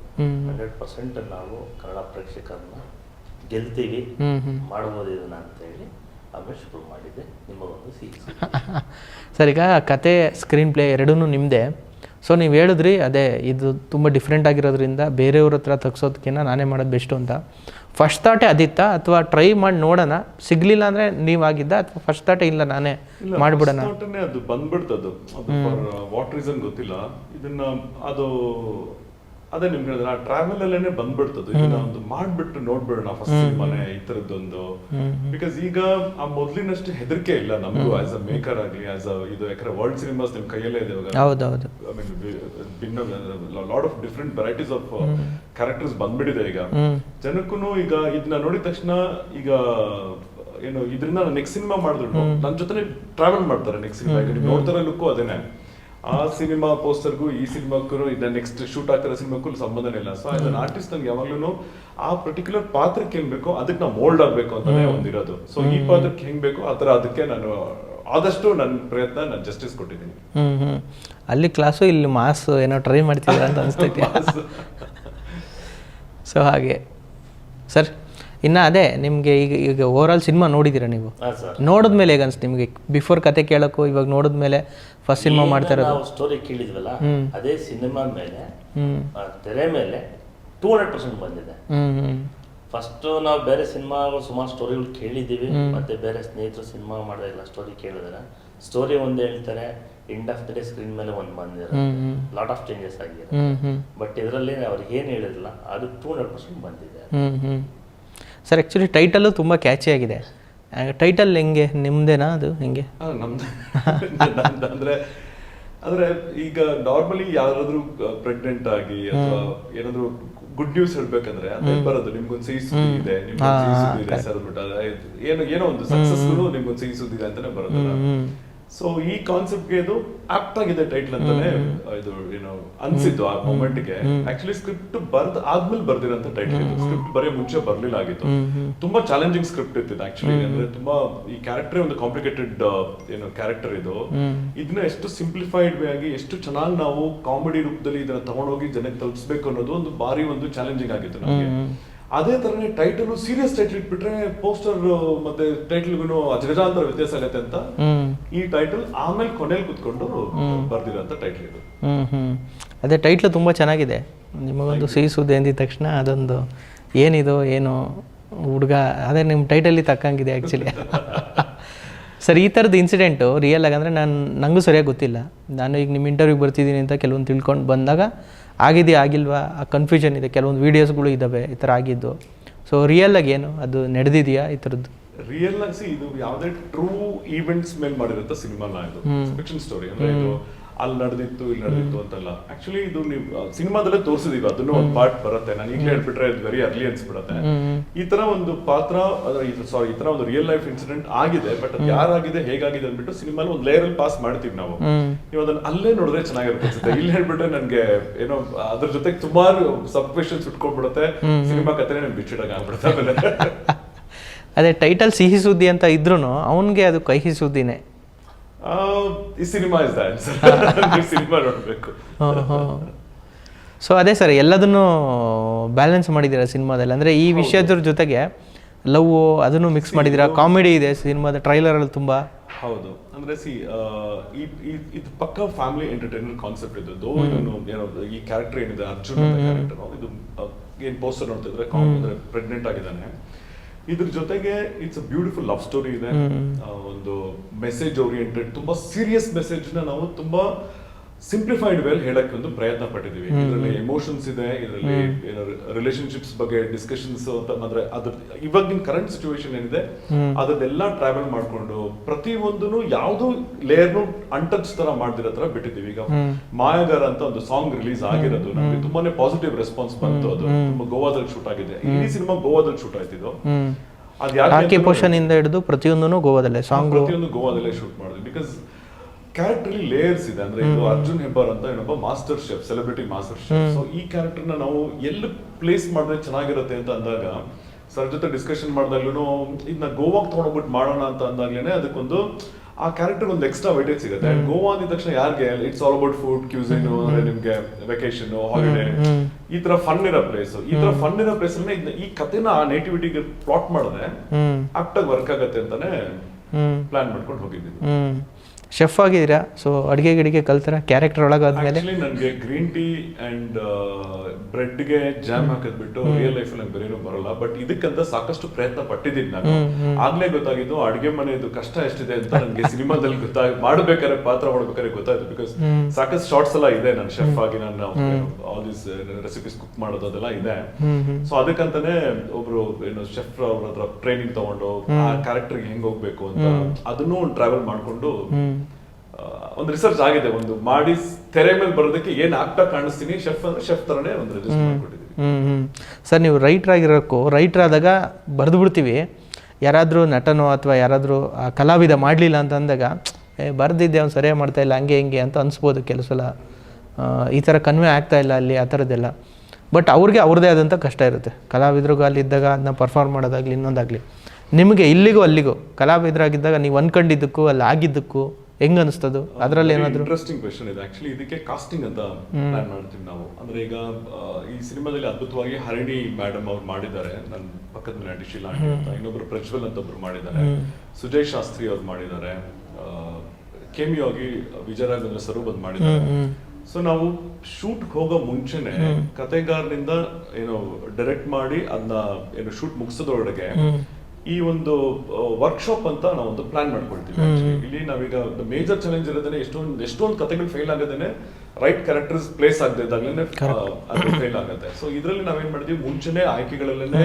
ಹಂಡ್ರೆಡ್ ಪರ್ಸೆಂಟ್ ನಾವು ಕನ್ನಡ ಪ್ರೇಕ್ಷಕರನ್ನ ಗೆಲ್ತೀವಿ. ಮಾಡ್ಬೋದು ಇದನ್ನ ಅಂತ ಹೇಳಿ ಆಮೇಲೆ ಶುರು ಮಾಡಿದ್ದೆ. ನಿಮಗೊಂದು ಸಿಹಿ ಸರ್ ಈಗ ಕತೆ ಸ್ಕ್ರೀನ್ ಪ್ಲೇ ಎರಡೂ ನಿಮ್ಮದೇ ಸೊ ನೀವು ಹೇಳಿದ್ರಿ ಅದೇ ಇದು ತುಂಬ ಡಿಫ್ರೆಂಟ್ ಆಗಿರೋದ್ರಿಂದ ಬೇರೆಯವ್ರ ಹತ್ರ ತಗ್ಸೋದಕ್ಕಿಂತ ನಾನೇ ಮಾಡೋದು ಬೆಸ್ಟು ಅಂತ. ಫಸ್ಟ್ ಥಾಟೇ ಅದಿತ್ತ ಅಥವಾ ಟ್ರೈ ಮಾಡಿ ನೋಡೋಣ. ಸಿಗಲಿಲ್ಲ ಅಂದರೆ ನೀವಾಗಿದ್ದ ಅಥವಾ ಫಸ್ಟ್ ಥಾಟೇ ಇಲ್ಲ ನಾನೇ ಮಾಡಿಬಿಡೋಣ. first ಅದು ಬಂದ್ಬಿಡ್ತದು ಅದು. ಫಾರ್ ವಾಟ್ ರೀಸನ್ ಗೊತ್ತಿಲ್ಲ. ಇದನ್ನ ಅದು ಅದೇ ನಿಮ್ಗೆ ಹೇಳಿದ್ರೆ ಆ ಟ್ರಾವೆಲ್ ಅಲ್ಲೇನೆ ಬಂದ್ಬಿಡ್ತದೆ. ಇದನ್ನ ಒಂದು ಮಾಡ್ಬಿಟ್ಟು ನೋಡ್ಬಿಡೋಣ ಫಸ್ಟ್ ಮನೆ ಈ ತರದ್ದೊಂದು ಬಿಕಾಸ್ ಈಗ ಆ ಮೊದ್ಲಿನಷ್ಟು ಹೆದರಿಕೆ ಇಲ್ಲ ನಮಗೂ ಆಸ್ ಅ ಮೇಕರ್ ಆಗ್ಲಿ ಆಸ್ ಅ ಇದು ಯಾಕಂದ್ರೆ ವರ್ಲ್ಡ್ ಸಿನಿಮಾಸ್ ನಿಮ್ ಕೈಯಲ್ಲೇ ಇದೆ ಇವಾಗ. ಹೌದೌದು. ಐ ಮೀನ್ ಭಿನ್ನ lot of different varieties of characters ಬಂದ್ಬಿಟ್ಟಿದೆ ಈಗ. ಜನಕ್ಕೂ ಈಗ ಇದನ್ನ ನೋಡಿದ ತಕ್ಷಣ ಈಗ ಏನು ಇದರಿಂದ ನೆಕ್ಸ್ಟ್ ಸಿನಿಮಾ ಮಾಡಿದ್ರು ನನ್ನ ಜೊತೆ ಟ್ರಾವೆಲ್ ಮಾಡ್ತಾರೆ ನೆಕ್ಸ್ಟ್ ಸಿನಿಮಾ ನೋಡ್ತಾರ ಲುಕ್ಕು ಅದೇನೆ. ಆ ಸಿನಿಮಾ ಪೋಸ್ಟರ್ಗೂ ಈ ಸಿನಿಮಾಕ್ಕೂ ಇದನ್ನ ನೆಕ್ಸ್ಟ್ ಶೂಟ್ ಆಗ್ತಿರೋ ಸಿನಿಮಾಕ್ಕೂ ಸಂಬಂಧನೇ ಇಲ್ಲ. ಸೊ ಆಸ್ ಅನ್ ಆರ್ಟಿಸ್ಟ್ ನನ್ಗೆ ಯಾವಾಗ್ಲೂ ಆ ಪರ್ಟಿಕ್ಯುಲರ್ ಪಾತ್ರಕ್ಕೆ ಹೆಂಗ್ ಬೇಕೋ ಅದಕ್ಕೆ ನಾವು ಮೋಲ್ಡ್ ಆಗ್ಬೇಕು ಅಂತಾನೆ ಒಂದಿರೋದು. ಸೊ ಈ ಪಾತ್ರಕ್ಕೆ ಹೆಂಗ್ ಬೇಕೋ ಆ ತರ ಅದಕ್ಕೆ ನಾನು ಆದಷ್ಟು ನನ್ನ ಪ್ರಯತ್ನ ನಾನು ಜಸ್ಟಿಸ್ ಕೊಟ್ಟಿದ್ದೀನಿ. ಅಲ್ಲಿ ಕ್ಲಾಸು ಇಲ್ಲಿ ಮಾಸ್ ಏನೋ ಟ್ರೈ ಮಾಡ್ತಿದ್ದೀರಾ ಅಂತ ಅನಿಸ್ತೈತೆ. ಸೊ ಹಾಗೆ. ಸರ್ ಇನ್ನು ಅದೇ ನಿಮಗೆ ಈಗ ಈಗ ಓವರಾಲ್ ಸಿನಿಮಾ ನೋಡಿದ್ದೀರಾ ನೀವು? ನೋಡಿದ ಮೇಲೆ ಹೇಗೆ ಅನ್ಸುತ್ತೆ ನಿಮಗೆ? ಬಿಫೋರ್ ಕತೆ ಕೇಳೋಕ್ಕೂ ಇವಾಗ ನೋಡಿದ ಮೇಲೆ ಫಸ್ಟ್ ಸಿನಿಮಾ ಮಾಡ್ತಾ ಇರೋದು? ನಾವು ಸ್ಟೋರಿ ಕೇಳಿದ್ವಲ್ಲ ಅದೇ ಸಿನಿಮಾ ಮೇಲೆ ತೆರೆ ಮೇಲೆ ಟೂ ಹಂಡ್ರೆಡ್ ಪರ್ಸೆಂಟ್ ಬಂದಿದೆ. ಫಸ್ಟ್ ನಾವು ಬೇರೆ ಸಿನಿಮಾಗಳು ಸುಮಾರು ಸ್ಟೋರಿಗಳು ಕೇಳಿದ್ದೀವಿ ಮತ್ತೆ ಬೇರೆ ಸ್ನೇಹಿತರು ಸಿನಿಮಾ ಮಾಡಿದಾಗೆಲ್ಲ ಸ್ಟೋರಿ ಕೇಳಿದ್ರೆ. ಸ್ಟೋರಿ ಒಂದು ಹೇಳ್ತಾರೆ end of the day screen ಮೇಲೆ ಒಂದು ಬಂದಿರುತ್ತೆ ಹ್ಞೂ ಲಾಟ್ ಆಫ್ ಚೇಂಜಸ್ ಆಗಿದೆ ಬಟ್ ಇದರಲ್ಲಿ ಅವ್ರಿಗೆ ಏನು ಹೇಳಿರಲಿಲ್ಲ ಅದು ಟೂ ಹಂಡ್ರೆಡ್ ಪರ್ಸೆಂಟ್ ಬಂದಿದೆ. ಸರ್ ಆ್ಯಕ್ಚುಲಿ ಟೈಟಲ್ಲು ತುಂಬ ಕ್ಯಾಚಿ ಆಗಿದೆ. ಟೈಟಲ್ ಹೆಂಗೆ? ನಿಮ್ಮದೇನಾ ಅದು? ಹೆಂಗೆ? ನಮ್ದು. ಅಂದ್ರೆ ಅಂದ್ರೆ ಈಗ ನಾರ್ಮಲಿ ಯಾರಾದ್ರೂ ಪ್ರೆಗ್ನೆಂಟ್ ಆಗಿ ಅಥವಾ ಏನಾದ್ರು ಗುಡ್ ನ್ಯೂಸ್ ಹೇಳ್ಬೇಕಂದ್ರೆ ಅದೇ ಬರೋದು. ನಿಮ್ಗೊಂದು ಸಿಹಿ ಸುದ್ದಿ ಇದೆ ನಿಮ್ಗೊಂದು ಸಿಹಿ ಸುದ್ದಿ ಇದೆ ಸರ್ ಏನೋ ಏನೋ ಒಂದು ಸಕ್ಸಸ್ಫುಲ್ ನಿಮ್ಗೊಂದು ಸಿಹಿ ಸುದ್ದಿ ಇದೆ ಅಂತಾನೆ ಬರೋದಲ್ಲ ಸೊ ಈ ಕಾನ್ಸೆಪ್ಟ್ಗೆ ಇದು ಆಪ್ಟ್ ಆಗಿದೆ ಟೈಟ್ಲ್ ಅಂತಾನೆ ಇದು ಏನೋ ಅನ್ಸಿತ್ತು ಆ ಮೊಮೆಂಟ್ಗೆ ಆಕ್ಚುಲಿ ಸ್ಕ್ರಿಪ್ಟ್ ಬರ್ದ್ ಆದ್ಮೇಲೆ ಬರ್ದಿರೋಂಥ ಟೈಟ್ಲ್ ಇದು. ಸ್ಕ್ರಿಪ್ಟ್ ಬರೀ ಮುಂಚೆ ಬರ್ಲಿಲ್ಲ ಆಗಿತ್ತು. ತುಂಬಾ ಚಾಲೆಂಜಿಂಗ್ ಸ್ಕ್ರಿಪ್ಟ್ ಇತ್ತು ಆಕ್ಚುಲಿ ಅಂದ್ರೆ ತುಂಬಾ ಈ ಕ್ಯಾರೆಕ್ಟರ್ ಒಂದು ಕಾಂಪ್ಲಿಕೇಟೆಡ್ ಏನು ಕ್ಯಾರೆಕ್ಟರ್ ಇದು. ಇದನ್ನ ಎಷ್ಟು ಸಿಂಪ್ಲಿಫೈಡ್ ವೇ ಆಗಿ ಎಷ್ಟು ಚೆನ್ನಾಗಿ ನಾವು ಕಾಮಿಡಿ ರೂಪದಲ್ಲಿ ಇದನ್ನ ತಗೊಂಡೋಗಿ ಜನಕ್ಕೆ ತಲುಪಿಸಬೇಕು ಅನ್ನೋದು ಒಂದು ಬಾರಿ ಒಂದು ಚಾಲೆಂಜಿಂಗ್ ಆಗಿತ್ತು ನಮಗೆ. ಅದೇ ತರನೇ ಟೈಟಲ್ ಸೀರಿಯಸ್ ಟೈಟಲ್ ಇಟ್ಬಿಟ್ರೆ ಪೋಸ್ಟರ್ ಮತ್ತೆ ಟೈಟಲ್ಗೂ ಅಜಗಜಾಂತರ ವ್ಯತ್ಯಾಸ ಆಗತ್ತೆ ಅಂತ? ಈ ಟೈಟಲ್ ಆಮೇಲೆ ಕೊನೆಯಲ್ಲಿ ಕುತ್ಕೊಂಡು ಬರ್ದಿರೋ ಟೈಟಲ್ ಇದು. ಅದೇ ಟೈಟ್ಲು ತುಂಬ ಚೆನ್ನಾಗಿದೆ. ನಿಮಗೊಂದು ಸಿಹಿ ಸುದ್ದಿ ಅಂದಿದ ತಕ್ಷಣ ಅದೊಂದು ಏನಿದು ಏನು ಹುಡುಗ ಅದೇ ನಿಮ್ಮ ಟೈಟಲ್ಲಿ ತಕ್ಕಂಗಿದೆ ಆ್ಯಕ್ಚುಲಿ ಸರ್ ಈ ಥರದ್ದು ಇನ್ಸಿಡೆಂಟು ರಿಯಲ್ ಆಗಿ ಅಂದರೆ ನಾನು ನನಗೂ ಸರಿಯಾಗಿ ಗೊತ್ತಿಲ್ಲ. ನಾನು ಈಗ ನಿಮ್ಮ ಇಂಟರ್ವ್ಯೂಗೆ ಬರ್ತಿದ್ದೀನಿ ಅಂತ ಕೆಲವೊಂದು ತಿಳ್ಕೊಂಡು ಬಂದಾಗ ಆಗಿದೆಯಾ ಆಗಿಲ್ವಾ? ಆ ಕನ್ಫ್ಯೂಷನ್ ಇದೆ. ಕೆಲವೊಂದು ವೀಡಿಯೋಸ್ಗಳು ಇದ್ದಾವೆ ಈ ಥರ ಆಗಿದ್ದು. ಸೊ ರಿಯಲ್ ಆಗಿ ಏನು? ಅದು ನಡೆದಿದೆಯಾ ಈ ಥರದ್ದು? ರಿಯಲ್ ಆಗಿ ಇದು ಯಾವುದೇ ಟ್ರೂ ಈವೆಂಟ್ಸ್ ಮೇಲೆ ಮಾಡಿರೋ ಸಿನಿಮಾ ಇದು. ಫಿಕ್ಷನ್ ಸ್ಟೋರಿ ಅಂದ್ರೆ ಇದು ಅಲ್ಲಿ ನಡೆದಿತ್ತು ಇಲ್ಲಿ ನಡೆದಿತ್ತು ಅಂತಲ್ಲ. ಆಕ್ಚುಲಿ ಇದು ನೀವು ಸಿನಿಮಾದಲ್ಲೇ ತೋರಿಸಿದೀವಿ ಅದನ್ನು ಒಂದು ಪಾರ್ಟ್ ಬರುತ್ತೆ. ನಾನು ಈಗಲೇ ಹೇಳ್ಬಿಟ್ರೆ ಇದು ವೆರಿ ಅರ್ಲಿ ಅನ್ಸ್ಬಿಡತ್ತೆ. ಈ ತರ ಒಂದು ಪಾತ್ರ ಸಾರಿ ಈ ತರ ಒಂದು ರಿಯಲ್ ಲೈಫ್ ಇನ್ಸಿಡೆಂಟ್ ಆಗಿದೆ ಬಟ್ ಅದು ಯಾರಾಗಿದೆ ಹೇಗಾಗಿದೆ ಅಂದ್ಬಿಟ್ಟು ಸಿನಿಮಾಲಿ ಒಂದು ಲೇಯರ್ ಅಲ್ಲಿ ಪಾಸ್ ಮಾಡ್ತೀವಿ ನಾವು. ನೀವು ಅದನ್ನ ಅಲ್ಲೇ ನೋಡಿದ್ರೆ ಚೆನ್ನಾಗಿರುತ್ತೆ ಇಲ್ಲಿ ಹೇಳ್ಬಿಟ್ರೆ ನನ್ಗೆ ಏನೋ ಅದ್ರ ಜೊತೆಗೆ ಸುಮಾರು ಸಬ್ ಕ್ವೆಶನ್ಸ್ ಇಟ್ಕೊಂಡ್ಬಿಡುತ್ತೆ ಸಿನಿಮಾ ಕಥೆನೇ ನನ್ಗೆ ಬಿಚ್ಚಿಡಾಗ ಆಗ್ಬಿಡುತ್ತೆ ಆಮೇಲೆ. ಅದೇ ಟೈಟಲ್ ಸಿಹಿ ಸುದ್ದಿ ಅಂತ ಇದ್ರು ಅವನಿಗೆ ಅದು ಕಹಿ ಸುದ್ದಿನೇ. ಈ ಸಿನಿಮಾ ಇಸ್ ದಟ್ ಸಿನಿಮಾ ನೋಡಬೇಕು. ಸೊ ಅದೇ ಸರ್ ಎಲ್ಲದನ್ನು ಬ್ಯಾಲೆನ್ಸ್ ಮಾಡಿದ್ದೀರಾ ಸಿನಿಮಾದಲ್ಲಿ? ಅಂದರೆ ಈ ವಿಷಯದ್ರ ಜೊತೆಗೆ ಲವ್ ಅದನ್ನು ಮಿಕ್ಸ್ ಮಾಡಿದ್ದೀರಾ? ಕಾಮಿಡಿ ಇದೆ ಸಿನಿಮಾದ ಟ್ರೈಲರಲ್ಲಿ ತುಂಬ? ಹೌದು. ಅಂದ್ರೆ ಸಿ ಇದು ಪಕ್ಕ ಫ್ಯಾಮಿಲಿ ಎಂಟರ್ಟೈನ್ಮೆಂಟ್ ಕಾನ್ಸೆಪ್ಟ್ ಇದು ದೋ ಏನೋ ಈ ಕ್ಯಾರೆಕ್ಟರ್ ಏನಿದೆ ಅರ್ಜುನ್ ಕ್ಯಾರೆಕ್ಟರ್ ಇದು ಏನು ಪೋಸ್ಟರ್ ನೋಡ್ತಿದ್ರೆ ಅಂದ್ರೆ ಪ್ರೆಗ್ನೆಂಟ್ ಆಗಿದ್ದಾನೆ. ಇದ್ರ ಜೊತೆಗೆ it's a beautiful love story ಇದೆ. ಒಂದು ಮೆಸೇಜ್ ಓರಿಯೆಂಟೆಡ್ ತುಂಬಾ ಸೀರಿಯಸ್ ಮೆಸೇಜ್ನ ನಾವು ತುಂಬಾ ಸಿಂಪ್ಲಿಫೈಡ್ ವೆಲ್ ಹೇಳಕ್ಕೆ ಒಂದು ಪ್ರಯತ್ನ ಪಟ್ಟಿದೀವಿ ಇದರಲ್ಲಿ ಎಮೋಷನ್ಸ್ ಇದೆ ಇದರಲ್ಲಿ ರಿಲೇಶನ್ಶಿಪ್ಸ್ ಬಗ್ಗೆ ಡಿಸ್ಕಷನ್ಸ್ ಅಂತ ಅಂದ್ರೆ ಅದ್ರ ಇವಾಗಿನ ಕರೆಂಟ್ ಸಿಚುವೇಶನ್ ಏನಿದೆ ಅದನ್ನೆಲ್ಲ ಟ್ರಾವೆಲ್ ಮಾಡ್ಕೊಂಡು ಪ್ರತಿ ಒಂದು ಯಾವ್ದು ಲೇಯರ್ನು ಅನ್ಟಚ್ ತರ ಮಾಡ್ದಿರೋ ತರ ಬಿಟ್ಟಿದ್ದೀವಿ. ಈಗ ಮಾಯಾಗಾರ ಅಂತ ಒಂದು ಸಾಂಗ್ ರಿಲೀಸ್ ಆಗಿರೋದು ನಮಗೆ ತುಂಬಾನೇ ಪಾಸಿಟಿವ್ ರೆಸ್ಪಾನ್ಸ್ ಬಂತು ಅದು. ತುಂಬಾ ಗೋವಾದಲ್ಲಿ ಶೂಟ್ ಆಗಿದೆ. ಈ ಸಿನಿಮಾ ಗೋವಾದಲ್ಲಿ ಶೂಟ್ ಆಯ್ತಿದ್ದು ಅದ್ ಯಾಕೆ ಆಕೆ ಅಂತ ಇಂದ ಹಿಡಿದು ಪ್ರತಿಯೊಂದೂ ಗೋವಾದಲ್ಲೇ ಸಾಂಗ್. ಪ್ರತಿಯೊಂದು ಗೋವಾದಲ್ಲೇ ಶೂಟ್ ಮಾಡಿದ್ವಿ. ಬಿಕಾಸ್ ಕ್ಯಾರೆಕ್ಟರ್ ಲೇಯರ್ಸ್ ಇದೆ. ಅಂದ್ರೆ ಇದು ಅರ್ಜುನ್ ಹೆಬ್ಬಾರ್ ಅಂತ ಏನೊಬ್ಬ master chef celebrity master chef so ಈ ಕ್ಯಾರೆಕ್ಟರ್ನ ನಾವು ಎಲ್ಲಿ ಪ್ಲೇಸ್ ಮಾಡಿದ್ರೆ ಚೆನ್ನಾಗಿರುತ್ತೆ ಅಂತ ಅಂದಾಗ ಸರ್ ಜೊತೆ ಡಿಸ್ಕಷನ್ ಮಾಡಿದಾಗ್ಲೂ ಇದನ್ನ ಗೋವಾಗ್ ತಗೊಂಡೋಗ್ಬಿಟ್ಟು ಮಾಡೋಣ ಅಂತ ಅಂದಾಗ್ಲೇನೆ ಅದಕ್ಕೊಂದು ಆ ಕ್ಯಾರೆಕ್ಟರ್ ಒಂದು ಎಕ್ಸ್ಟ್ರಾ ವೈಟೇಜ್ ಸಿಗುತ್ತೆ. ಗೋವಾ ಅಂದ ತಕ್ಷಣ ಯಾರಿಗೆ? It's all about food cuisine ಅಂದ್ರೆ ನಿಮ್ಗೆ ವೆಕೇಶನ್ ಹಾಲಿಡೇ ಈ ತರ ಫನ್ ಇರೋ ಪ್ಲೇಸ್ ಈ ತರ ಫನ್ ಇರೋ ಪ್ಲೇಸ್ ಈ ಕಥೆನ ಆ ನೇಟಿವಿಟಿಗೆ ಪ್ಲಾಟ್ ಮಾಡಿದ್ರೆ ಆಪ್ಟಾಗಿ ವರ್ಕ್ ಆಗತ್ತೆ ಅಂತಾನೆ ಪ್ಲಾನ್ ಮಾಡ್ಕೊಂಡು ಹೋಗಿದ್ದೀನಿ ಶೆಫ್ ಆಗಿದ್ದೀರಾ? ಸೊ ಅಡುಗೆ ಗಿಡಿಗೆ ಕಲ್ತಾರ? ಕ್ಯಾರೆಕ್ಟರ್ ಒಳಗಾದ್ಮೇಲೆ? ನನಗೆ ಗ್ರೀನ್ ಟೀ ಅಂಡ್ ಬ್ರೆಡ್ಗೆ ಜಾಮ್ ಹಾಕಿದ್ಬಿಟ್ಟು ರಿಯಲ್ ಲೈಫ್ ನಂಗೆ ಬೇರೆ ಬರಲ್ಲ. ಬಟ್ ಇದಕ್ಕಂತ ಸಾಕಷ್ಟು ಪ್ರಯತ್ನ ಪಟ್ಟಿದ್ದೀನಿ ನಾನು. ಆಗ್ಲೇ ಗೊತ್ತಾಗಿದ್ದು ಅಡುಗೆ ಮನೆಯದು ಕಷ್ಟ ಎಷ್ಟಿದೆ ಅಂತ ನನಗೆ ಸಿನಿಮಾದಲ್ಲಿ ಗೊತ್ತಾಗಿ ಮಾಡಬೇಕಾದ್ರೆ ಪಾತ್ರ ಮಾಡ್ಬೇಕಾದ್ರೆ ಗೊತ್ತಾಯ್ತು. ಬಿಕಾಸ್ ಸಾಕಷ್ಟು ಶಾರ್ಟ್ಸ್ ಎಲ್ಲ ಇದೆ ನಾನು ಶೆಫ್ ಆಗಿ ನಾನು ಆಲ್ ದಿಸ್ ರೆಸಿಪೀಸ್ ಕುಕ್ ಮಾಡೋದು ಅದೆಲ್ಲ ಇದೆ. ಸೊ ಅದಕ್ಕಂತಾನೆ ಒಬ್ರು ಏನು ಶೆಫ್ ಅವ್ರ ಹತ್ರ ಟ್ರೈನಿಂಗ್ ತಗೊಂಡು ಆ ಕ್ಯಾರೆಕ್ಟರ್ ಹೆಂಗ್ ಹೋಗ್ಬೇಕು ಅಂತ ಅದನ್ನು ಟ್ರಾವೆಲ್ ಮಾಡ್ಕೊಂಡು ಒಂದು ರಿಸರ್ಚ್ ಆಗಿದೆ ಒಂದು ಮಾಡಿ ತೆರೆ ಮೇಲೆ ಬರೋದಕ್ಕೆ ಏನ್ ಆಗ್ತಾ ಕಾಣಿಸ್ತೀನಿ ಶೆಫ್ ಅಂದ್ರೆ ಶೆಫ್ ತರನೇ ಒಂದು ರಿಜಿಸ್ಟರ್ ಮಾಡ್ಕೊಟ್ಟಿದ್ದೀವಿ ಹ್ಮ್ ಹ್ಮ್. ಸರ್ ನೀವು ರೈಟರ್ ಆಗಿರೋಕ್ಕೂ ರೈಟರ್ ಆದಾಗ ಬರೆದು ಬಿಡ್ತೀವಿ. ಯಾರಾದರೂ ನಟನೋ ಅಥವಾ ಯಾರಾದರೂ ಕಲಾವಿದ ಮಾಡಲಿಲ್ಲ ಅಂತ ಅಂದಾಗ ಏ ಬರೆದಿದ್ದೆ ಅವ್ನು ಸರಿಯಾಗಿ ಮಾಡ್ತಾ ಇಲ್ಲ ಹಂಗೆ ಹಿಂಗೆ ಅಂತ ಅನಿಸ್ಬೋದು ಕೆಲವು ಸಲ. ಈ ಥರ ಕನ್ವೆ ಆಗ್ತಾ ಇಲ್ಲ ಅಲ್ಲಿ ಆ ಥರದ್ದೆಲ್ಲ ಬಟ್ ಅವ್ರಿಗೆ ಅವ್ರದ್ದೇ ಆದಂಥ ಕಷ್ಟ ಇರುತ್ತೆ. ಕಲಾವಿದ್ರಿಗೂ ಅಲ್ಲಿದ್ದಾಗ ಅದನ್ನ ಪರ್ಫಾರ್ಮ್ ಮಾಡೋದಾಗಲಿ ಇನ್ನೊಂದಾಗಲಿ. ನಿಮಗೆ ಇಲ್ಲಿಗೂ ಅಲ್ಲಿಗೂ ಕಲಾವಿದರಾಗಿದ್ದಾಗ ನೀವು ಅನ್ಕೊಂಡಿದ್ದಕ್ಕೂ ಅಲ್ಲಿ ಆಗಿದ್ದಕ್ಕೂ ಹೆಂಗೆ ಅನಿಸ್ತದು? ಅದರಲ್ಲಿ ಏನಾದ್ರು? ಇಂಟ್ರೆಸ್ಟಿಂಗ್ ಕ್ವೆಶನ್ ಇದೆ. ಆಕ್ಚುಲಿ ಇದಕ್ಕೆ ಕಾಸ್ಟಿಂಗ್ ಅಂತ ಪ್ಲಾನ್ ಮಾಡ್ತೀವಿ ನಾವು. ಅಂದ್ರೆ ಈಗ ಈ ಸಿನಿಮಾದಲ್ಲಿ ಅದ್ಭುತವಾಗಿ ಹರಿಣಿ ಮೇಡಮ್ ಅವ್ರು ಮಾಡಿದ್ದಾರೆ. ನನ್ನ ಪಕ್ಕದ ಮೇಲೆ ನಟಿ ಶೀಲಾ ಆಂಟಿ ಅಂತ ಇನ್ನೊಬ್ರು ಪ್ರಜ್ವಲ್ ಅಂತ ಒಬ್ರು ಮಾಡಿದ್ದಾರೆ. ಸುಜಯ್ ಶಾಸ್ತ್ರಿ ಅವ್ರು ಮಾಡಿದ್ದಾರೆ. ಕೆಮಿಯಾಗಿ ವಿಜಯರಾಘವೇಂದ್ರ ಸರು ಬಂದು ಮಾಡಿದ್ದಾರೆ. ಸೊ ನಾವು ಶೂಟ್ ಹೋಗೋ ಮುಂಚೆನೆ ಕತೆಗಾರನಿಂದ ಏನು ಡೈರೆಕ್ಟ್ ಮಾಡಿ ಅದನ್ನ ಏನು ಶೂಟ್ ಮುಗಿಸೋದ್ರೊಳಗೆ ಈ ಒಂದು ವರ್ಕ್ಶಾಪ್ ಅಂತ ನಾವು ಒಂದು ಪ್ಲಾನ್ ಮಾಡ್ಕೊಳ್ತೀವಿ. ಇಲ್ಲಿ ನಾವೀಗ ಮೇಜರ್ ಚಾಲೆಂಜ್ ಇರೋದೇ ಎಷ್ಟೊಂದು ಎಷ್ಟೊಂದು ಕಥೆಗಳು ಫೇಲ್ ಆಗೋದೇನೆ ರೈಟ್ ಕ್ಯಾರೆಕ್ಟರ್ಸ್ ಪ್ಲೇಸ್ ಆಗದಿದ್ದಾಗಲೇ ಅದು ಫೇಲ್ ಆಗುತ್ತೆ. ಸೊ ಇದರಲ್ಲಿ ನಾವೇನ್ ಮಾಡಿದ್ವಿ ಮುಂಚೆನೆ ಆಯ್ಕೆಗಳಲ್ಲೇ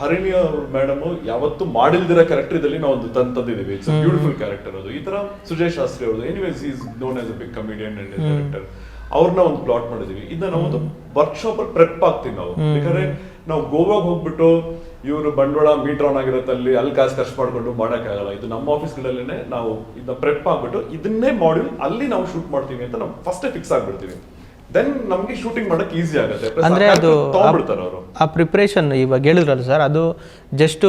ಹರಿಣಿ ಅವ್ರ ಮೇಡಮ್ ಯಾವತ್ತು ಮಾಡಿಲ್ದಿರೋ ಕ್ಯಾರೆಕ್ಟರ್ ಇದರಲ್ಲಿ ನಾವು ಒಂದು ತಂದು ತಂದಿದ್ದೀವಿ. ಇಟ್ಸ್ ಬ್ಯೂಟಿಫುಲ್ ಕ್ಯಾರೆಕ್ಟರ್ ಅದು. ಈ ತರ ಸುಜಯ್ ಶಾಸ್ತ್ರಿ ಅವ್ರದ್ದು anyways is known as a big comedian and director ಅವ್ರನ್ನ ಒಂದು ಪ್ಲಾಟ್ ಮಾಡಿದೀವಿ ಇದನ್ನ ನಾವು ಒಂದು ವರ್ಕ್ಶಾಪ್ ಅಲ್ಲಿ ಪ್ರೆಪ್ ಆಗ್ತೀವಿ ನಾವು. ಯಾಕಂದ್ರೆ ನಾವು ಗೋವಾಗ ಹೋಗ್ಬಿಟ್ಟು ಇವರು ಬಂಡವಾಳ ಮೀಟರ್ ಆನ್ ಆಗಿರುತ್ತೆ ಅಲ್ಲಿ ಅಲ್ಲಿ ಕಾಸು ಖರ್ಚು ಮಾಡ್ಕೊಂಡು ಮಾಡೋಕ್ಕಾಗಲ್ಲ. ಇದು ನಮ್ಮ ಆಫೀಸ್ಗಳಲ್ಲೇ ನಾವು ಇದನ್ನ ಪ್ರೆಪ್ ಆಗ್ಬಿಟ್ಟು ಇದನ್ನೇ ಮಾಡ್ಯೂಲ್ ಅಲ್ಲಿ ನಾವು ಶೂಟ್ ಮಾಡ್ತೀವಿ ಅಂತ ನಾವು ಫಸ್ಟ್ ಫಿಕ್ಸ್ ಆಗ್ಬಿಡ್ತೀವಿ. ದೆನ್ ನಮ್ಗೆ ಶೂಟಿಂಗ್ ಮಾಡೋಕೆ ಈಸಿ ಆಗುತ್ತೆ. ಅಂದ್ರೆ ಅದು ತಗೊಂಡ್ಬಿಡ್ತಾರೆ ಅವರು. ಆ ಪ್ರಿಪ್ರೇಷನ್ ಇವಾಗ ಹೇಳಿದ್ರಲ್ಲ ಸರ್ ಅದು ಜಸ್ಟ್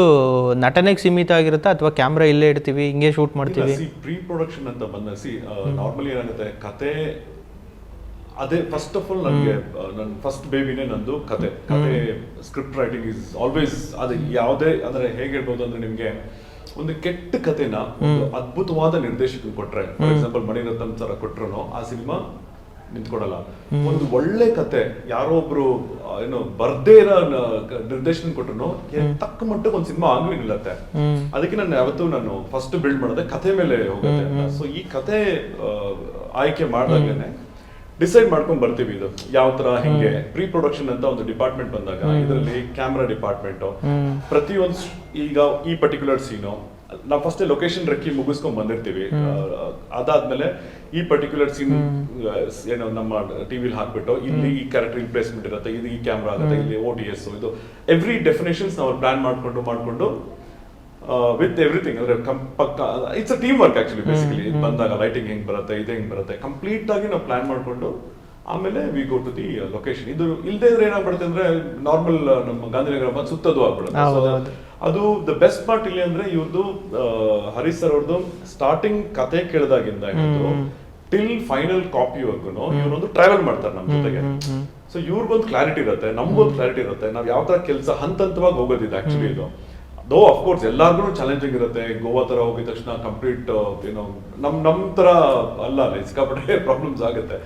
ನಟನೆಗೆ ಸೀಮಿತ ಆಗಿರುತ್ತಾ ಅಥವಾ ಕ್ಯಾಮ್ರಾ ಇಲ್ಲೇ ಇಡ್ತೀವಿ ಹಿಂಗೆ ಶೂಟ್ ಮಾಡ್ತೀವಿ? ಸಿ ಪ್ರೀ ಪ್ರೊಡಕ್ಷನ್ ಅಂತ ಬಂದ ಸಿ ನಾರ್ಮಲಿ ಏನಾಗುತ್ತೆ ಕತೆ ಅದೇ ಫಸ್ಟ್ ಆಫ್ ಆಲ್ ನನಗೆ ನನ್ನ ಫಸ್ಟ್ ಬೇಬಿನೇ ನಂದು ಕತೆ. ಕತೆ ಸ್ಕ್ರಿಪ್ಟ್ ರೈಟಿಂಗ್ ಇಸ್ ಆಲ್ವೇಸ್ ಅದು ಯಾವುದೇ ಅಂದ್ರೆ ಹೇಗೆ ಹೇಳ್ಬೋದು ಅಂದ್ರೆ ನಿಮಗೆ ಒಂದು ಕೆಟ್ಟ ಕತೆನ ಒಂದು ಅದ್ಭುತವಾದ ನಿರ್ದೇಶಕರು ಕೊಟ್ರೆ ಫಾರ್ ಎಕ್ಸಾಂಪಲ್ ಮಣಿರತ್ನಂ ಸರ ಕೊಟ್ರು ಆ ಸಿನಿಮಾ ನಿಂತ್ಕೊಡಲ್ಲ. ಒಂದು ಒಳ್ಳೆ ಕತೆ ಯಾರೋ ಒಬ್ರು ಏನು ಬರ್ದೇ ಇರೋ ನಿರ್ದೇಶನ ಕೊಟ್ರು ತಕ್ಕ ಮಟ್ಟಕ್ಕೆ ಒಂದು ಸಿನಿಮಾ ಆಗಲಿ ನಿಲ್ಲತ್ತೆ. ಅದಕ್ಕೆ ನಾನು ಯಾವತ್ತೂ ನಾನು ಫಸ್ಟ್ ಬಿಲ್ಡ್ ಮಾಡೋದೆ ಕಥೆ ಮೇಲೆ ಹೋಗುತ್ತೆ. ಸೊ ಈ ಕತೆ ಆಯ್ಕೆ ಮಾಡಿದಾಗಲೇ ಡಿಸೈಡ್ ಮಾಡ್ಕೊಂಡ್ ಬರ್ತೀವಿ ಇದು. ಯಾವ ತರ ಹೆಂಗೆ? ಪ್ರೀ ಪ್ರೊಡಕ್ಷನ್ ಅಂತ ಒಂದು ಡಿಪಾರ್ಟ್ಮೆಂಟ್ ಬಂದಾಗ ಇದರಲ್ಲಿ ಕ್ಯಾಮ್ರಾ ಡಿಪಾರ್ಟ್ಮೆಂಟ್ ಪ್ರತಿಯೊಂದು ಈಗ ಈ ಪರ್ಟಿಕ್ಯುಲರ್ ಸೀನು ನಾವು ಫಸ್ಟ್ ಲೊಕೇಶನ್ ರೆಕ್ಕಿ ಮುಗಿಸ್ಕೊಂಡ್ ಬಂದಿರ್ತೀವಿ. ಅದಾದ್ಮೇಲೆ ಈ ಪರ್ಟಿಕ್ಯುಲರ್ ಸೀನ್ ಏನೋ ನಮ್ಮ ಟಿವಿಲಿ ಹಾಕ್ಬಿಟ್ಟು ಇಲ್ಲಿ ಈ ಕ್ಯಾರೆಕ್ಟರ್ ಪ್ಲೇಸ್ಮೆಂಟ್ ಇರುತ್ತೆ ಇದು ಈ ಕ್ಯಾಮ್ರಾ ಆಗುತ್ತೆ ಇಲ್ಲಿ ಓ ಡಿ ಎಸ್ ಇದು ಎವ್ರಿ ಡೆಫಿನೇಷನ್ಸ್ ನಾವು ಪ್ಲಾನ್ ಮಾಡ್ಕೊಂಡು ಮಾಡ್ಕೊಂಡು ವಿತ್ ಎವ್ರಿಥಿಂಗ್ ಅಂದ್ರೆ ಪಕ್ಕ it's a team work actually basically ಬಂದಾಗ ಲೈಟಿಂಗ್ ಹೆಂಗ್ ಬರುತ್ತೆ ಇದು ಹೆಂಗ್ ಬರುತ್ತೆ ಕಂಪ್ಲೀಟ್ ಆಗಿ ನಾವು ಪ್ಲಾನ್ ಮಾಡಿಕೊಂಡು ಆಮೇಲೆ we go to the location ಇದು ಇಲ್ಲದೆ ಇದ್ರೆ ಏನಾಗ್ಬಿಡುತ್ತೆ ಅಂದ್ರೆ ನಾರ್ಮಲ್ ನಮ್ಮ ಗಾಂಧಿನಗರ ಬಂದು ಸುತ್ತದು ಆಗ್ಬಿಡುತ್ತೆ. ಅದು ದ ಬೆಸ್ಟ್ ಪಾರ್ಟ್ ಇಲ್ಲಿ ಅಂದ್ರೆ ಇವ್ರದ್ದು ಹರೀಶ್ ಸರ್ ಅವ್ರದ್ದು ಸ್ಟಾರ್ಟಿಂಗ್ ಕತೆ ಕೇಳಿದಾಗಿಂದ ಹಿಡಿದು ಟಿಲ್ ಫೈನಲ್ ಕಾಪಿ ವರ್ಗು ಇವ್ರೊಂದು ಟ್ರಾವೆಲ್ ಮಾಡ್ತಾರೆ ನಮ್ಮ ಜೊತೆಗೆ. ಸೊ ಇವ್ರಿಗೊಂದು ಕ್ಲಾರಿಟಿ ಇರುತ್ತೆ ನಮ್ಗೊಂದು ಕ್ಲಾರಿಟಿ ಇರುತ್ತೆ. ನಾವ್ ಯಾವ ತರ ಕೆಲಸ ಹಂತ ಹಂತವಾಗಿ ಹೋಗೋದಿದೆ ಆಕ್ಚುಲಿ ಇದು. ದೋ ಅಫ್ಕೋರ್ಸ್ ಎಲ್ಲಾರ್ಗು ಚಾಲೆಂಜಿಂಗ್ ಇರುತ್ತೆ. ಗೋವಾ ತರ ಹೋಗಿದ ತಕ್ಷಣ ಕಂಪ್ಲೀಟ್ ಏನೋ ನಮ್ ನಮ್ ತರ ಅಲ್ಲ ಅಲ್ಲಿ ಸಿಕ್ಕಾಪಟ್ಟೆ ಪ್ರಾಬ್ಲಮ್ಸ್ ಆಗುತ್ತೆ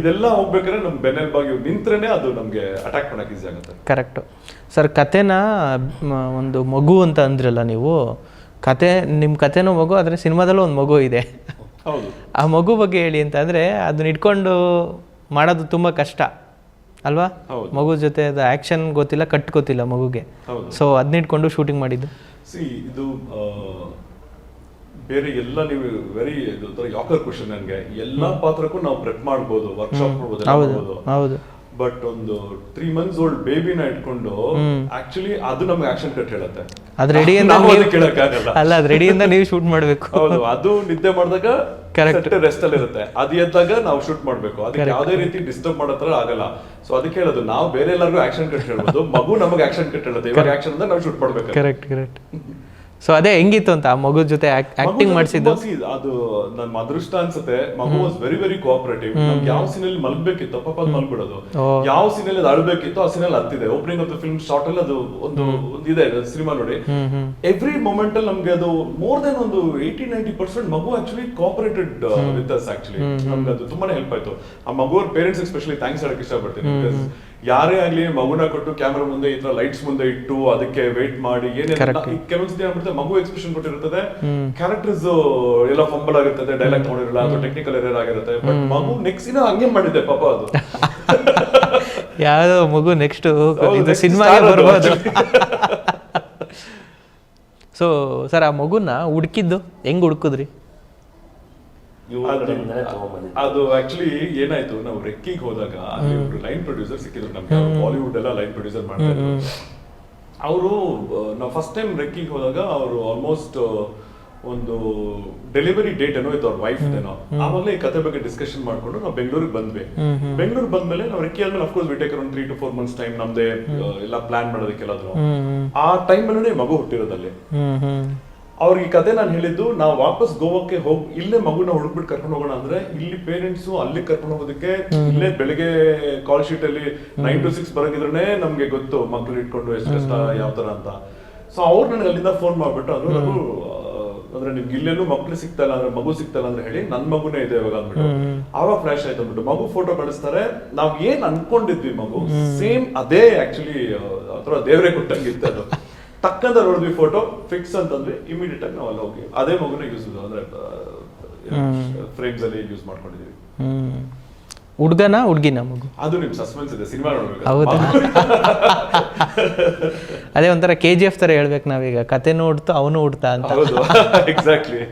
ಇದೆಲ್ಲ ಹೋಗ್ಬೇಕಾದ್ರೆ ನಮ್ ಬೆನ್ನೆಲ್ಬಾಗಿ ನಿಂತ್ರೇನೆ ಅದು ನಮ್ಗೆ ಅಟ್ಯಾಕ್ ಮಾಡಕ್ ಈಸಿ ಆಗುತ್ತೆ. ಕರೆಕ್ಟ್ ಸರ್ ಕತೆನ ಒಂದು ಮಗು ಅಂತ ಅಂದ್ರಲ್ಲ ನೀವು ಕತೆ ನಿಮ್ಮ ಕತೆನೂ ಮಗು ಆದರೆ ಸಿನಿಮಾದಲ್ಲೂ ಒಂದು ಮಗು ಇದೆ. ಹೌದು. ಆ ಮಗು ಬಗ್ಗೆ ಹೇಳಿ ಅಂತ ಅಂದರೆ ಅದನ್ನ ಇಟ್ಕೊಂಡು ಮಾಡೋದು ತುಂಬ ಕಷ್ಟ. ಅಲ್ವಾ. ಮಗು ಜೊತೆ ಅದು ಆ್ಯಕ್ಷನ್ ಗೊತ್ತಿಲ್ಲ ಕಟ್ ಗೊತ್ತಿಲ್ಲ ಮಗುಗೆ. ಸೊ ಅದನ್ನ ಇಟ್ಕೊಂಡು ಶೂಟಿಂಗ್ ಮಾಡಿದ್ದು. ಸಿ ಇದು ಬೇರೆ ಎಲ್ಲ ನೀವು ವೆರಿ ಯಾಕರ್ ಕ್ವಶನ್ ನನಗೆ ಎಲ್ಲ ಪಾತ್ರಕ್ಕೂ ನಾವು ಪ್ರೆಪ್ ಮಾಡ್ಬೋದು ವರ್ಕ್ಶಾಪ್ ಮಾಡ್ಬೋದು ಹೌದು. ಬಟ್ ಒಂದು ತ್ರೀ ಮಂತ್ಸ್ ಓಲ್ಡ್ ಬೇಬಿನ ಇಟ್ಕೊಂಡು ಆಕ್ಚುಲಿ ಅದು ನಮ್ಗೆ ಆಕ್ಷನ್ ಕಟ್ ಹೇಳುತ್ತೆ. ಅದು ರೆಡಿಯಿಂದ ಅಲ್ಲ ಅದು ರೆಡಿಯಿಂದ ನೀವು ಶೂಟ್ ಮಾಡಬೇಕು. ಹೌದು ಅದು ನಿದ್ದೆ ಮಾಡಿದಾಗ. ಕರೆಕ್ಟ್ ರೆಸ್ಟ್ ಅಲ್ಲಿ ಇರುತ್ತೆ. ಅದು ಎದ್ದಾಗ ನಾವು ಶೂಟ್ ಮಾಡಬೇಕು. ಅದಕ್ಕೆ ಯಾವುದೇ ರೀತಿ ಡಿಸ್ಟರ್ಬ್ ಮಾಡೋ ತರ ಆಗಲ್ಲ. ಸೊ ಅದಕ್ಕೆ ಹೇಳೋದು ನಾವು ಬೇರೆ ಎಲ್ಲರಿಗೂ ಆಕ್ಷನ್ ಕಟ್ ಹೇಳ್ಬೋದು ಮಗು ನಮಗೆ ಆಕ್ಷನ್ ಕಟ್ ಹೇಳೋದು ಇವಾಗ ಆಕ್ಷನ್ ಅಂದ್ರೆ ನಾವು ಶೂಟ್ ಮಾಡ್ಬೇಕು ಕರೆಕ್ಟ್ ಕರೆಕ್ಟ್ ಸೊ ಅದೇ ಹೆಂಗಿತ್ತು ಅಂತ ಆ ಮಗು ಜೊತೆ ಆಕ್ಟಿಂಗ್ ಮಾಡಿಸಿದ್ದು ಅದು ನನ್ನ ಅದೃಷ್ಟ ಅನ್ಸುತ್ತೆ. ಮಗು ವಾಸ್ ವೆರಿ ವೆರಿ ಕೋಆಪರೇಟಿವ್ ನಮ್ಗೆ ಯಾವ ಸೀನಲ್ಲಿ ಮಲಗಬೇಕಿತ್ತು ಪಾಪ ಅದು ಮಲ್ಬಿಡೋದು ಯಾವ ಸೀನಲ್ಲಿ ಅದು ಅಳ್ಬೇಕಿತ್ತು ಆ ಸೀನಲ್ಲಿ ಹತ್ತಿದೆ. Opening of the film short ಅಲ್ಲಿ ಅದು ಒಂದು ಒಂದು ಇದೆ ಸಿನಿಮಾ ನೋಡಿ. ಎವ್ರಿ ಮೊಮೆಂಟ್ ಅಲ್ಲಿ ನಮ್ಗೆ ಅದು ಮೋರ್ ದೆನ್ ಒಂದು ಏಯ್ಟಿ ನೈಂಟಿ ಪರ್ಸೆಂಟ್ ಮಗು actually cooperated with us actually ನಮ್ಗೆ ಅದು ತುಂಬಾನೇ ಹೆಲ್ಪ್ ಆಯ್ತು. ಆ ಮಗುವ್ರ ಪೇರೆಂಟ್ಸ್ ಎಸ್ಪೆಷಲಿ ಥ್ಯಾಂಕ್ಸ್ ಹೇಳಕ್ ಇಷ್ಟಪಡ್ತೀನಿ ಬಿಕಾಸ್ ಯಾರೇ ಆಗ್ಲಿ ಮಗುನ ಕೊಟ್ಟು ಕ್ಯಾಮ್ರಾ ಮುಂದೆ ಈ ತರ ಲೈಟ್ಸ್ ಮುಂದೆ ಇಟ್ಟು ಅದಕ್ಕೆ ವೇಟ್ ಮಾಡಿ ಏನೇ ಕೆಲವೊಂದ್ಸತಿ ಮಗು ಎಕ್ಸ್ಪ್ರೆಷನ್ ಕೊಟ್ಟಿರುತ್ತದೆ. ಕ್ಯಾರೆಕ್ಟರ್ಸ್ ಎಲ್ಲ ಫಂಬಲ್ ಆಗಿರ್ತದೆ ಡೈಲಾಗ್ ತಗೊಂಡಿರಲ್ಲ ಅಥವಾ ಟೆಕ್ನಿಕಲ್ ಎರರ್ ಆಗಿರುತ್ತೆ. ಬಟ್ ಮಗು ನೆಕ್ಸ್ಟ್ ಇನ್ನೂ ಹಂಗೆ ಮಾಡಿದೆ ಪಾಪ ಅದು. ಯಾವುದೋ ಮಗು ನೆಕ್ಸ್ಟ್ ಸಿನಿಮಾ ಇದು ಸಿನಿಮಾಗೆ ಬರ್ಬೋದು. ಸೊ ಸರ್ ಆ ಮಗುನ ಹುಡುಕಿದ್ದು ಹೆಂಗ್ ಹುಡುಕಿದ್ರಿ? ಅದು ಆಕ್ಚುಲಿ ಏನಾಯ್ತು ನಾವು ರೆಕ್ಕಿಗೆ ಹೋದಾಗ ಅಲ್ಲಿ ಒಬ್ರು ಲೈನ್ ಪ್ರೊಡ್ಯೂಸರ್ ಸಿಕ್ಕಿದ್ರು ನಮ್ಗೆ. ಬಾಲಿವುಡ್ ಎಲ್ಲ ಲೈನ್ ಪ್ರೊಡ್ಯೂಸರ್ ಮಾಡ್ತಾರೆ ಅವರು ನಾವು ಫಸ್ಟ್ ಟೈಮ್ ರೆಕ್ಕಿಗೆ ಹೋದಾಗ ಅವರು ಆಲ್ಮೋಸ್ಟ್ ಒಂದು ಡೆಲಿವರಿ ಡೇಟ್ ಏನೋ ಇತ್ತು ಅವ್ರ ವೈಫ್ ಏನೋ. ಆಮೇಲೆ ಈ ಕತೆ ಬಗ್ಗೆ ಡಿಸ್ಕಷನ್ ಮಾಡ್ಕೊಂಡು ನಾವು ಬೆಂಗಳೂರಿಗೆ ಬಂದ್ವಿ. ಬೆಂಗಳೂರು ಬಂದ್ಮೇಲೆ ನಾವು ರೆಕ್ಕಿ ಆದ್ಮೇಲೆ ಅಫ್ಕೋರ್ಸ್ ವಿಟೇಕ್ ಒಂದು three two four months time ನಮ್ದೇ ಎಲ್ಲ ಪ್ಲಾನ್ ಮಾಡೋದಕ್ಕೆಲ್ಲಾದ್ರು. ಆ ಟೈಮ್ ಅಲ್ಲೇ. ಮಗು ಹುಟ್ಟಿರೋದಲ್ಲಿ ಅವ್ರಿಗೆ ಕತೆ ನಾನು ಹೇಳಿದ್ದು ನಾವು ವಾಪಸ್ ಗೋವಾಕ್ಕೆ ಹೋಗಿ ಇಲ್ಲೇ ಮಗುನ ಹುಡುಕ್ಬಿಟ್ಟು ಕರ್ಕೊಂಡು ಹೋಗೋಣ ಅಂದ್ರೆ ಇಲ್ಲಿ ಪೇರೆಂಟ್ಸ್ ಅಲ್ಲಿ ಕರ್ಕೊಂಡು ಹೋಗೋದಕ್ಕೆ ಇಲ್ಲೇ ಬೆಳಿಗ್ಗೆ ಕಾಲ್ ಶೀಟ್ ಅಲ್ಲಿ ನೈನ್ ಟು ಸಿಕ್ಸ್ ಬರೋದಿದ್ರೆ ನಮ್ಗೆ ಗೊತ್ತು ಮಕ್ಳು ಇಟ್ಕೊಂಡು ಎಷ್ಟು ಕಷ್ಟ ಯಾವ ತರ ಅಂತ. ಸೊ ಅವ್ರು ನನಗೆ ಅಲ್ಲಿಂದ ಫೋನ್ ಮಾಡ್ಬಿಟ್ಟು ಅದು ನಾವು ಅಂದ್ರೆ ನಿಮ್ಗೆ ಇಲ್ಲೆಲ್ಲೂ ಮಕ್ಳು ಸಿಗ್ತಲ್ಲ ಅಂದ್ರೆ ಮಗು ಸಿಗ್ತಲ್ಲ ಅಂದ್ರೆ ಹೇಳಿ ನನ್ ಮಗುನೇ ಇದೆ ಇವಾಗ ಅಂದ್ಬಿಟ್ಟು. ಆವಾಗ ಫ್ಲಾಶ್ ಆಯ್ತು ಅಂದ್ಬಿಟ್ಟು ಮಗು ಫೋಟೋ ಕಳಿಸ್ತಾರೆ ನಾವ್ ಏನ್ ಅನ್ಕೊಂಡಿದ್ವಿ ಮಗು? ಸೇಮ್ ಅದೇ ಆಕ್ಚುಲಿ ಅಥವಾ ದೇವರೇ ಕೊಟ್ಟಂಗಿತ್ತು ಅದು. ಟಕ್ಕಂತ ನೋಡಿದ್ವಿ ಫೋಟೋ ಫಿಕ್ಸ್ ಅಂತಂದ್ವಿ ಇಮಿಡಿಯೇಟ್ ಆಗಿ ನಾವು ಅಲ್ಲಿ ಹೋಗಿ. ಅದೇ ಮಗುನ ಯೂಸ್ ಅಂದ್ರೆ ಫ್ರೇಮ್ಸ್ ಅಲ್ಲಿ ಯೂಸ್ ಮಾಡ್ಕೊಂಡಿದೀವಿ. ಹುಡುಗನ ಹುಡುಗಿನ ಮಗು? ಅದು ನಿಮ್ ಸಸ್ಪೆನ್ಸ್ ಇದೆ. ಸಿನಿಮಾ ನೋಡ್ಬೇಕು. ಹೌದಾ. ಅದೇ ಒಂಥರ ಕೆ ಜಿ ಎಫ್ ಥರ ಹೇಳ್ಬೇಕು ನಾವೀಗ. ಕತೆ ನೋಡ್ತು ಅವನು ಹುಡ್ತಾ ಅಂತ. ಹೌದು. ಎಕ್ಸಾಕ್ಟ್ಲಿ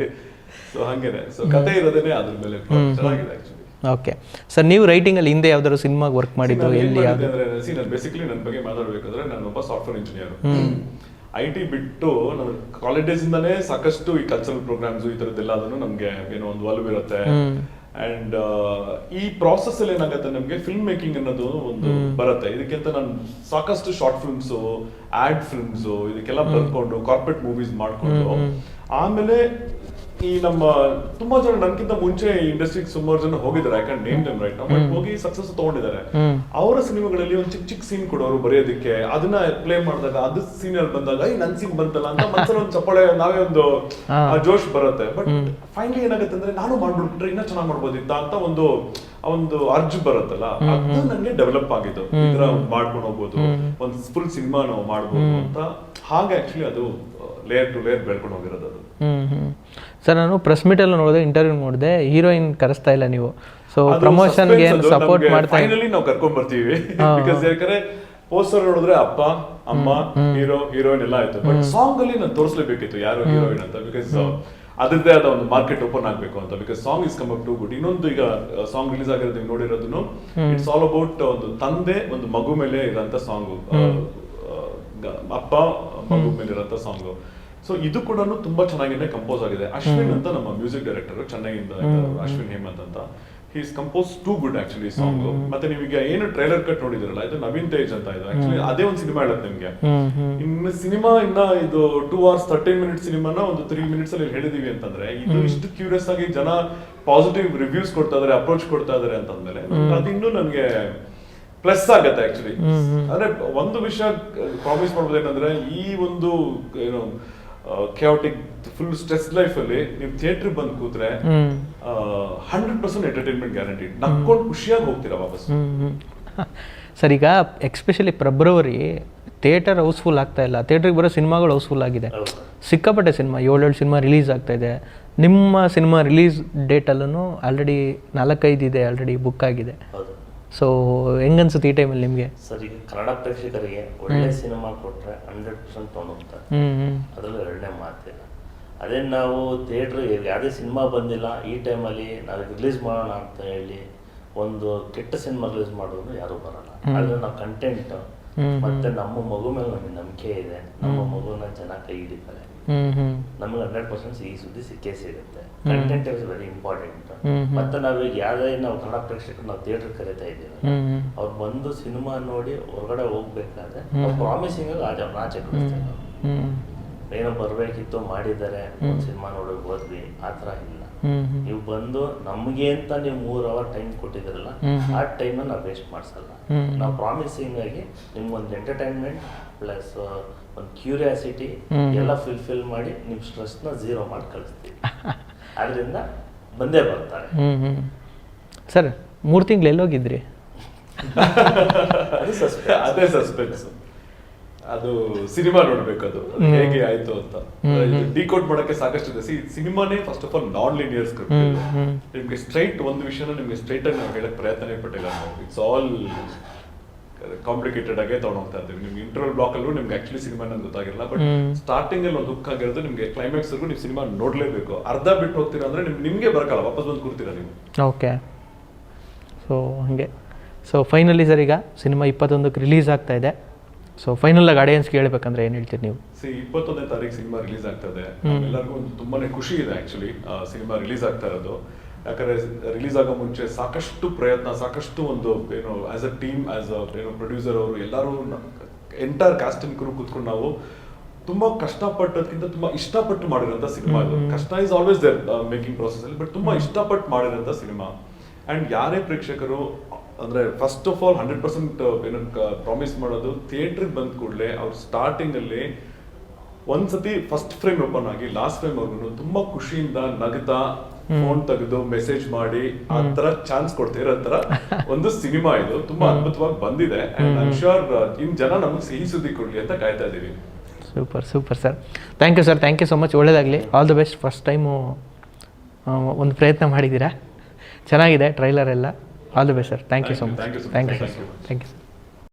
ಸೊ ಹಂಗೇನೆ. ಸೊ ಕತೆ ಇರೋದೇನೆ ಅದ್ರ ಮೇಲೆ ಚೆನ್ನಾಗಿದೆ ಆಕ್ಚುಲಿ ಓಕೆ ಸರ್ ನೀವು ರೈಟಿಂಗಲ್ಲಿ ಹಿಂದೆ ಯಾವ್ದಾದ್ರು ಸಿನಿಮಾಗೆ ವರ್ಕ್ ಮಾಡಿದ್ರು ಎಲ್ಲಿ ಯಾವ್ದು? ಬೇಸಿಕಲಿ ನನ್ನ ಬಗ್ಗೆ ಮಾತಾಡಬೇಕಾದ್ರೆ ನಾನು ಒಬ್ಬ ಸಾಫ್ಟ್ವೇರ್ ಇಂಜಿನಿಯರ್ ಐ ಟಿ ಬಿಟ್ಟು ನಾನು ಕಾಲೇಜ್ ಡೇಸ್ ಇಂದಾನೇ ಸಾಕಷ್ಟು ಈ ಕಲ್ಚರಲ್ ಪ್ರೋಗ್ರಾಮ್ಸ್ ಈ ತರದ್ದೆಲ್ಲ ಅದನ್ನು ನಮ್ಗೆ ಏನೋ ಒಂದು ಒಲವು ಇರುತ್ತೆ. ಅಂಡ್ ಈ ಪ್ರಾಸೆಸ್ ಅಲ್ಲಿ ಏನಾಗುತ್ತೆ ನಮ್ಗೆ ಫಿಲ್ಮ್ ಮೇಕಿಂಗ್ ಅನ್ನೋದು ಒಂದು ಬರುತ್ತೆ. ಇದಕ್ಕಿಂತ ನಾನು ಸಾಕಷ್ಟು ಶಾರ್ಟ್ ಫಿಲ್ಮ್ಸು ಆಡ್ ಫಿಲ್ಮ್ಸು ಇದಕ್ಕೆಲ್ಲ ಬರ್ಕೊಂಡು ಕಾರ್ಪೊರೇಟ್ ಮೂವೀಸ್ ಮಾಡ್ಕೊಂಡು ಆಮೇಲೆ ಈ ನಮ್ಮ ತುಂಬಾ ಜನ ನನ್ಕಿಂತ ಮುಂಚೆ ಇಂಡಸ್ಟ್ರಿಗೆ ಸುಮಾರು ಜನ ಹೋಗಿದ್ದಾರೆ. ಯಾಕಂದ್ರೆ ನೇಮ್ ದಮ್ ರೈಟ್ ಬಟ್ ಹೋಗಿ ಸಕ್ಸಸ್ ತಗೊಂಡಿದ್ದಾರೆ. ಅವರ ಸಿನಿಮಾಗಳಲ್ಲಿ ಒಂದು ಚಿಕ್ಕ ಚಿಕ್ಕ ಸೀನ್ ಕೊಡೋರು ಬರೆಯೋದಕ್ಕೆ ಅದನ್ನ ಪ್ಲೇ ಮಾಡಿದಾಗ ಅದು ಸೀನ್ ಅಲ್ಲಿ ಬಂದಾಗ ಈ ನನ್ ಸೀನ್ ಬಂತಲ್ಲ ಅಂತ ಮನಸ್ಸಲ್ಲಿ ಒಂದು ಚಪ್ಪಾಳೆ ನಾವೇ ಒಂದು ಜೋಶ್ ಬರುತ್ತೆ. ಬಟ್ ಫೈನಲಿ ಏನಾಗುತ್ತೆ ಅಂದ್ರೆ ನಾನು ಮಾಡ್ಬಿಟ್ಬಿಟ್ರೆ ಇನ್ನೂ ಚೆನ್ನಾಗಿ ಮಾಡ್ಬೋದಿತ್ತ ಅಂತ ಒಂದು ಒಂದು ಅರ್ಜ್ ಬರುತ್ತಲ್ಲ ಅದು ನಂಗೆ ಡೆವಲಪ್ ಆಗಿದ್ದು. ಈ ತರ ಮಾಡ್ಕೊಂಡು ಹೋಗ್ಬೋದು ಒಂದು ಫುಲ್ ಸಿನಿಮಾ ನಾವು ಮಾಡ್ಬೋದು ಅಂತ. ಹಾಗೆ ಆಕ್ಚುಲಿ ಅದು ಲೇಯರ್ ಟು ಲೇಯರ್ ಬೆಳ್ಕೊಂಡು ಹೋಗಿರೋದು ಅದು. ಹ್ಮ್ ಹ್ಮ್. ಸರ್ ನಾನು ಪ್ರೆಸ್ ಮೀಟಲ್ಲಿ ನೋಡಿದೆ ಇಂಟರ್ವ್ಯೂ ನೋಡಿದೆ ಹೀರೋಯಿನ್ ಕರೆಸ್ತಾ ಇಲ್ಲ ನೀವು. ಸೊ ಪ್ರಮೋಷನ್ಗೆ ಏನು ಸಪೋರ್ಟ್ ಮಾಡ್ತಾ ಫೈನಲಿ ನಾವು ಕರ್ಕೊಂಡ್ ಬರ್ತೀವಿ. ಬಿಕಾಸ್ ಯಾಕಂದ್ರೆ ಪೋಸ್ಟರ್ ನೋಡಿದ್ರೆ ಅಪ್ಪ ಅಮ್ಮ ಹೀರೋ ಹೀರೋಯಿನ್ ಎಲ್ಲ ಆಯ್ತು. ಬಟ್ ಸಾಂಗ್ ಅಲ್ಲಿ ನಾನು ತೋರಿಸಲೇಬೇಕಿತ್ತು ಯಾರು ಹೀರೋಯಿನ್ ಅಂತ. ಬಿಕಾಸ್ ಅದರದ್ದೇ ಆದ ಒಂದು ಮಾರ್ಕೆಟ್ ಓಪನ್ ಆಗಬೇಕು ಅಂತ. Because song is come up to good ಇನ್ನೊಂದು ಈಗ ಸಾಂಗ್ ರಿಲೀಸ್ ಆಗಿರೋದು ನೀವು ನೋಡಿರೋದನ್ನು ಇಟ್ಸ್ ಆಲ್ ಅಬೌಟ್ ಒಂದು ತಂದೆ ಒಂದು ಮಗು ಮೇಲೆ ಇರೋಂಥ ಸಾಂಗ್ ಅಪ್ಪ ಮಗು ಮೇಲೆ ಇರೋಂಥ ಸಾಂಗ್ ಸೊ ಇದು ಕೂಡ ತುಂಬಾ ಚೆನ್ನಾಗಿನೇ ಕಂಪೋಸ್ ಆಗಿದೆ. ಅಶ್ವಿನ್ ಅಂತ ನಮ್ಮ ಮ್ಯೂಸಿಕ್ ಡೈರೆಕ್ಟರ್ ಚೆನ್ನೈಯಿಂದ ಅಶ್ವಿನ್ ಹೇಮಂತ್ ಅಂತ. He's compose to good actually song ಮತ್ತೆ ನೀವೀಗ ಏನು ಟ್ರೈಲರ್ ಕಟ್ ನೋಡಿದಿರಲ್ಲ ಇದು ನವೀನ್ ತೇಜ್ ಅಂತ ಇದು. ಆಕ್ಚುಲಿ ಅದೇ ಒಂದು ಸಿನಿಮಾ ಹೇಳುತ್ತೆ ನಿಮ್ಗೆ. ಇನ್ನು ಸಿನಿಮಾ ಇನ್ನ ಇದು ಟೂ ಅವರ್ಸ್ ತರ್ಟೀನ್ ಮಿನಿಟ್ ಸಿನಿಮಾನ ಒಂದು ತ್ರೀ ಮಿನಿಟ್ಸ್ ಅಲ್ಲಿ ಹೇಳಿದೀವಿ ಅಂತಂದ್ರೆ ಇದು ಇಷ್ಟು ಕ್ಯೂರಿಯಸ್ ಆಗಿ ಜನ ಪಾಸಿಟಿವ್ ರಿವ್ಯೂಸ್ ಕೊಡ್ತಾ ಇದಾರೆ ಅಪ್ರೋಚ್ ಕೊಡ್ತಾ ಇದಾರೆ ಅಂತಂದ್ರೆ ಅದಿನ್ನೂ ನನಗೆ ಪ್ಲಸ್ ಆಗತ್ತೆ ಆಕ್ಚುಲಿ ಅಂದ್ರೆ ಒಂದು ವಿಷಯ ಪ್ರಾಮಿಸ್ ಮಾಡ್ಬೋದು ಏನಂದ್ರೆ ಈ ಒಂದು ಏನು ಕ್ಯಾಟಿಕ್ ಫುಲ್ ಸ್ಟ್ರೆಸ್ ಲೈಫ್ ಅಲ್ಲಿ ನೀವು ಥಿಯೇಟರ್ ಬಂದು ಕೂತ್ರೆ ಹಂಡ್ರೆಡ್ ಪರ್ಸೆಂಟ್ ಎಂಟರ್ಟೈನ್ಮೆಂಟ್ ಗ್ಯಾರಂಟಿ ನಕ್ಕೊಂಡು ಖುಷಿಯಾಗಿ ಹೋಗ್ತೀರಾ ವಾಪಸ್? ಸರ್ ಈಗ ಎಕ್ಸ್ಪೆಷಲಿ ಫೆಬ್ರವರಿ ಥಿಯೇಟರ್ ಹೌಸ್ಫುಲ್ ಆಗ್ತಾ ಇಲ್ಲ. ಥಿಯೇಟ್ರಿಗೆ ಬರೋ ಸಿನಿಮಾಗಳು ಹೌಸ್ಫುಲ್ ಆಗಿದೆ. ಸಿಕ್ಕಾಪಟ್ಟೆ ಸಿನಿಮಾ ಏಳೇಳು ಸಿನಿಮಾ ರಿಲೀಸ್ ಆಗ್ತಾ ಇದೆ. ನಿಮ್ಮ ಸಿನಿಮಾ ರಿಲೀಸ್ ಡೇಟಲ್ಲೂ ಆಲ್ರೆಡಿ ನಾಲ್ಕೈದು ಇದೆ ಆಲ್ರೆಡಿ ಬುಕ್ ಆಗಿದೆ. ಸೊ ಹೆಂಗನ್ಸುತ್ತೆ ಈ ಟೈಮಲ್ಲಿ ನಿಮಗೆ? ಸರ್ ಈಗ ಕನ್ನಡ ಪ್ರೇಕ್ಷಕರಿಗೆ ಒಳ್ಳೆ ಸಿನಿಮಾ ಕೊಟ್ರೆ ಹಂಡ್ರೆಡ್ ಪರ್ಸೆಂಟ್ ತೊಗೊಂಡೋಗ್ತಾರೆ. ಅದರಲ್ಲಿ ಎರಡನೇ ಮಾತಿಲ್ಲ. ಅದೇ ನಾವು ಥಿಯೇಟ್ರ್ ಯಾವುದೇ ಸಿನಿಮಾ ಬಂದಿಲ್ಲ ಈ ಟೈಮಲ್ಲಿ ನಾವು ರಿಲೀಸ್ ಮಾಡೋಣ ಅಂತ ಹೇಳಿ ಒಂದು ಕೆಟ್ಟ ಸಿನಿಮಾ ರಿಲೀಸ್ ಮಾಡೋದು ಯಾರು ಬರಲ್ಲ. ಆದರೆ ನಾವು ಕಂಟೆಂಟ್ ಮತ್ತೆ ನಮ್ಮ ಮಗು ಮೇಲೆ ನಮಗೆ ನಂಬಿಕೆ ಇದೆ. ನಮ್ಮ ಮಗುನ ಜನ ಕೈ ಹಿಡಿತಾರೆ. ನಮಗೆ ಹಂಡ್ರೆಡ್ ಪರ್ಸೆಂಟ್ ಈ ಸುದ್ದಿ ಸಿಕ್ಕೇ ಸಿಗುತ್ತೆ. ಕಂಟೆಂಟ್ ಇಸ್ ವೆರಿ ಇಂಪಾರ್ಟೆಂಟ್ ಮತ್ತೆ ನಾವೀಗ ಯಾವುದೇ ನಾವು ಕನ್ನಡ ಪ್ರೇಕ್ಷಕರು ನಾವು ಥಿಯೇಟರ್ ಕರಿತಾ ಇದ್ದೀವಿ ಅವ್ರು ಬಂದು ಸಿನಿಮಾ ನೋಡಿ ಹೊರಗಡೆ ಹೋಗ್ಬೇಕಾದ್ರೆ ಪ್ರಾಮಿಸಿಂಗ್ ಆಗಿ ಆಚೆ ಕಳಿಸ್ತಾರೆ ನಾವು. ಏನೋ ಬರಬೇಕಿತ್ತು ಮಾಡಿದ್ದಾರೆ ಒಂದು ಸಿನಿಮಾ ನೋಡೋಕೆ ಹೋದ್ವಿ ಆ ಥರ ಇಲ್ಲ. ನೀವು ಬಂದು ನಮಗೆ ಅಂತ ನೀವು ಮೂರ್ ಅವರ್ ಟೈಮ್ ಕೊಟ್ಟಿದ್ರಲ್ಲ ಆ ಟೈಮ್ ನಾವು ವೇಸ್ಟ್ ಮಾಡಿಸಲ್ಲ. ನಾವು ಪ್ರಾಮಿಸಿಂಗ್ ಆಗಿ ನಿಮ್ಗೊಂದು ಎಂಟರ್ಟೈನ್ಮೆಂಟ್ ಪ್ಲಸ್ ಒಂದು ಕ್ಯೂರಿಯಾಸಿಟಿ ಎಲ್ಲ ಫಿಲ್ಫಿಲ್ ಮಾಡಿ ನಿಮ್ಮ ಸ್ಟ್ರೆಸ್ನ ಜೀರೋ ಮಾಡಿ ಕಳಿಸ್ತೀವಿ. ಅದರಿಂದ ಬಂದೇ ಬರ್ತಾರೆ. ಸರ್ ಮೂರು ತಿಂಗಳು ಎಲ್ಲೋಗಿದ್ರಿ? ಅದು ಸಸ್ಪೆನ್ಸ್ ಅದು ಸಿನಿಮಾ ನೋಡ್ಬೇಕು ಅದು. ಹೇಗೆ ಆಯ್ತು ಅಂತ. ಡಿಕೋಡ್ ಮಾಡಕ್ಕೆ ಸಾಕಷ್ಟು ಇದೆ. ಸಿ ಸಿನಿಮಾನೇ first of all non linear script. ನಿಮ್ಗೆ ಸ್ಟ್ರೈಟ್ ಒಂದು ವಿಷಯನ ನಿಮ್ಗೆ ಸ್ಟ್ರೈಟ್ ಆಗಿ ನಾವು ಹೇಳಕ್ ಪ್ರಯತ್ನ ಪಟ್ಟಿಲ್ಲ ನಾವು. ಇಟ್ಸ್ ಆಲ್ ಕಾಂಪ್ಲಿಕೇಟೆಡ್ ಆಗಿ ತಗೊಂಡು ಹೋಗ್ತಾ ಇದ್ದೀವಿ. ನಿಮ್ಗೆ ಇಂಟರ್ವಲ್ ಬ್ಲಾಕ್ ಅಲ್ಲೂ ನಿಮ್ಗೆ ಆಕ್ಚುಲಿ ಸಿನಿಮಾ ನಂಗೆ ಗೊತ್ತಾಗಿಲ್ಲ ಬಟ್. ಸ್ಟಾರ್ಟಿಂಗ್ ಅಲ್ಲಿ ಒಂದು ಹುಕ್ ಆಗಿರೋದು ನಿಮ್ಗೆ ಕ್ಲೈಮ್ಯಾಕ್ಸ್ ವರೆಗೂ ನೀವು ಸಿನಿಮಾ ನೋಡ್ಲೇಬೇಕು. ಅರ್ಧ ಬಿಟ್ಟು ಹೋಗ್ತೀರಾ ಅಂದ್ರೆ ನಿಮ್ ನಿಮ್ಗೆ ಬರಕಲ್ಲ ವಾಪಸ್ ಬಂದು ಕೂರ್ತೀರಾ ನೀವು? ಓಕೆ. ಸೊ ಹಂಗೆ. ಸೊ ಫೈನಲಿ ಸರ್ ಈಗ ಸಿನಿಮಾ ಇಪ್ಪತ್ತೊಂದಕ್ಕೆ ರಿಲೀಸ್ ಆಗ್ತಾ ಇದೆ. ಸೊ ಫೈನಲ್ ಆಗಿ ಆಡಿಯನ್ಸ್ ಕೇಳಬೇಕಂದ್ರೆ ಏನು ಹೇಳ್ತೀರಿ ನೀವು? ಸಿ ಇಪ್ಪತ್ತೊಂದನೇ ತಾರೀಕು ಸಿನಿಮಾ ರಿಲೀಸ್ ಆಗ್ತದೆ ಎಲ್ಲರಿಗೂ ಒಂದು ತುಂಬಾನೇ ಖುಷಿ ಇದೆ ಆಕ್ಚುಲಿ ಸಿನಿಮಾ ರಿಲೀಸ್ ಆಗ್ತಾ ಇರೋದು. ಯಾಕಂದ್ರೆ ರಿಲೀಸ್ ಆಗೋ ಮುಂಚೆ ಸಾಕಷ್ಟು ಪ್ರಯತ್ನ ಸಾಕಷ್ಟು ಒಂದು ಏನು as a team as a ಏನು ಪ್ರೊಡ್ಯೂಸರ್ ಅವರು ಎಲ್ಲರೂ ಎಂಟೈರ್ ಕಾಸ್ಟಿಂಗ್ ಕ್ರೂ ಕೂತ್ಕೊಂಡು ನಾವು ತುಂಬಾ ಕಷ್ಟಪಟ್ಟದಕ್ಕಿಂತ ತುಂಬಾ ಇಷ್ಟಪಟ್ಟು ಮಾಡಿರೋಂಥ ಸಿನಿಮಾ ಇದು. ಕಷ್ಟ is always there making process ಅಲ್ಲಿ ಬಟ್ ತುಂಬಾ ಇಷ್ಟಪಟ್ಟು ಮಾಡಿರೋಂಥ ಸಿನಿಮಾ ಅಂಡ್ ಯಾರೇ ಪ್ರೇಕ್ಷಕರು ಅಂದ್ರೆ first of all hundred percent ಏನು ಪ್ರಾಮಿಸ್ ಮಾಡೋದು ಥಿಯೇಟ್ರಿಗೆ ಬಂದ ಕೂಡಲೇ ಅವ್ರು ಸ್ಟಾರ್ಟಿಂಗ್ ಅಲ್ಲಿ ಒಂದ್ಸತಿ ಫಸ್ಟ್ ಫ್ರೇಮ್ ಓಪನ್ ಆಗಿ ಲಾಸ್ಟ್ ಫ್ರೇಮ್ ಅವ್ರಿಗೂ ತುಂಬಾ ಖುಷಿಯಿಂದ ನಗ್ತಾ ಫೋನ್ ತೆಗೆದು ಮೆಸೇಜ್ ಮಾಡಿ ಆ ತರ ಚಾನ್ಸ್ ಕೊಡ್ತಿರೋ ತರ ಒಂದು ಸಿನಿಮಾ ಇದು. ತುಂಬಾ ಅದ್ಭುತವಾಗಿ ಬಂದಿದೆ. ಶೋರ್ ಇನ್ ಜನ ನಮಗೆ ಸಿಹಿ ಸುದ್ದಿ ಕೊಡ್ಲಿ ಅಂತ ಕಾಯ್ತಾ ಇದೀವಿ super super sir. Thank you sir thank you so much ಒಳ್ಳೇದಾಗಲಿ. All the best first time ಒಂದು ಪ್ರಯತ್ನ ಮಾಡಿದ್ದೀರಾ? ಚೆನ್ನಾಗಿದೆ. ಟ್ರೈಲರ್ ಎಲ್ಲ. All the best sir thank you so much thank you sir. Thank you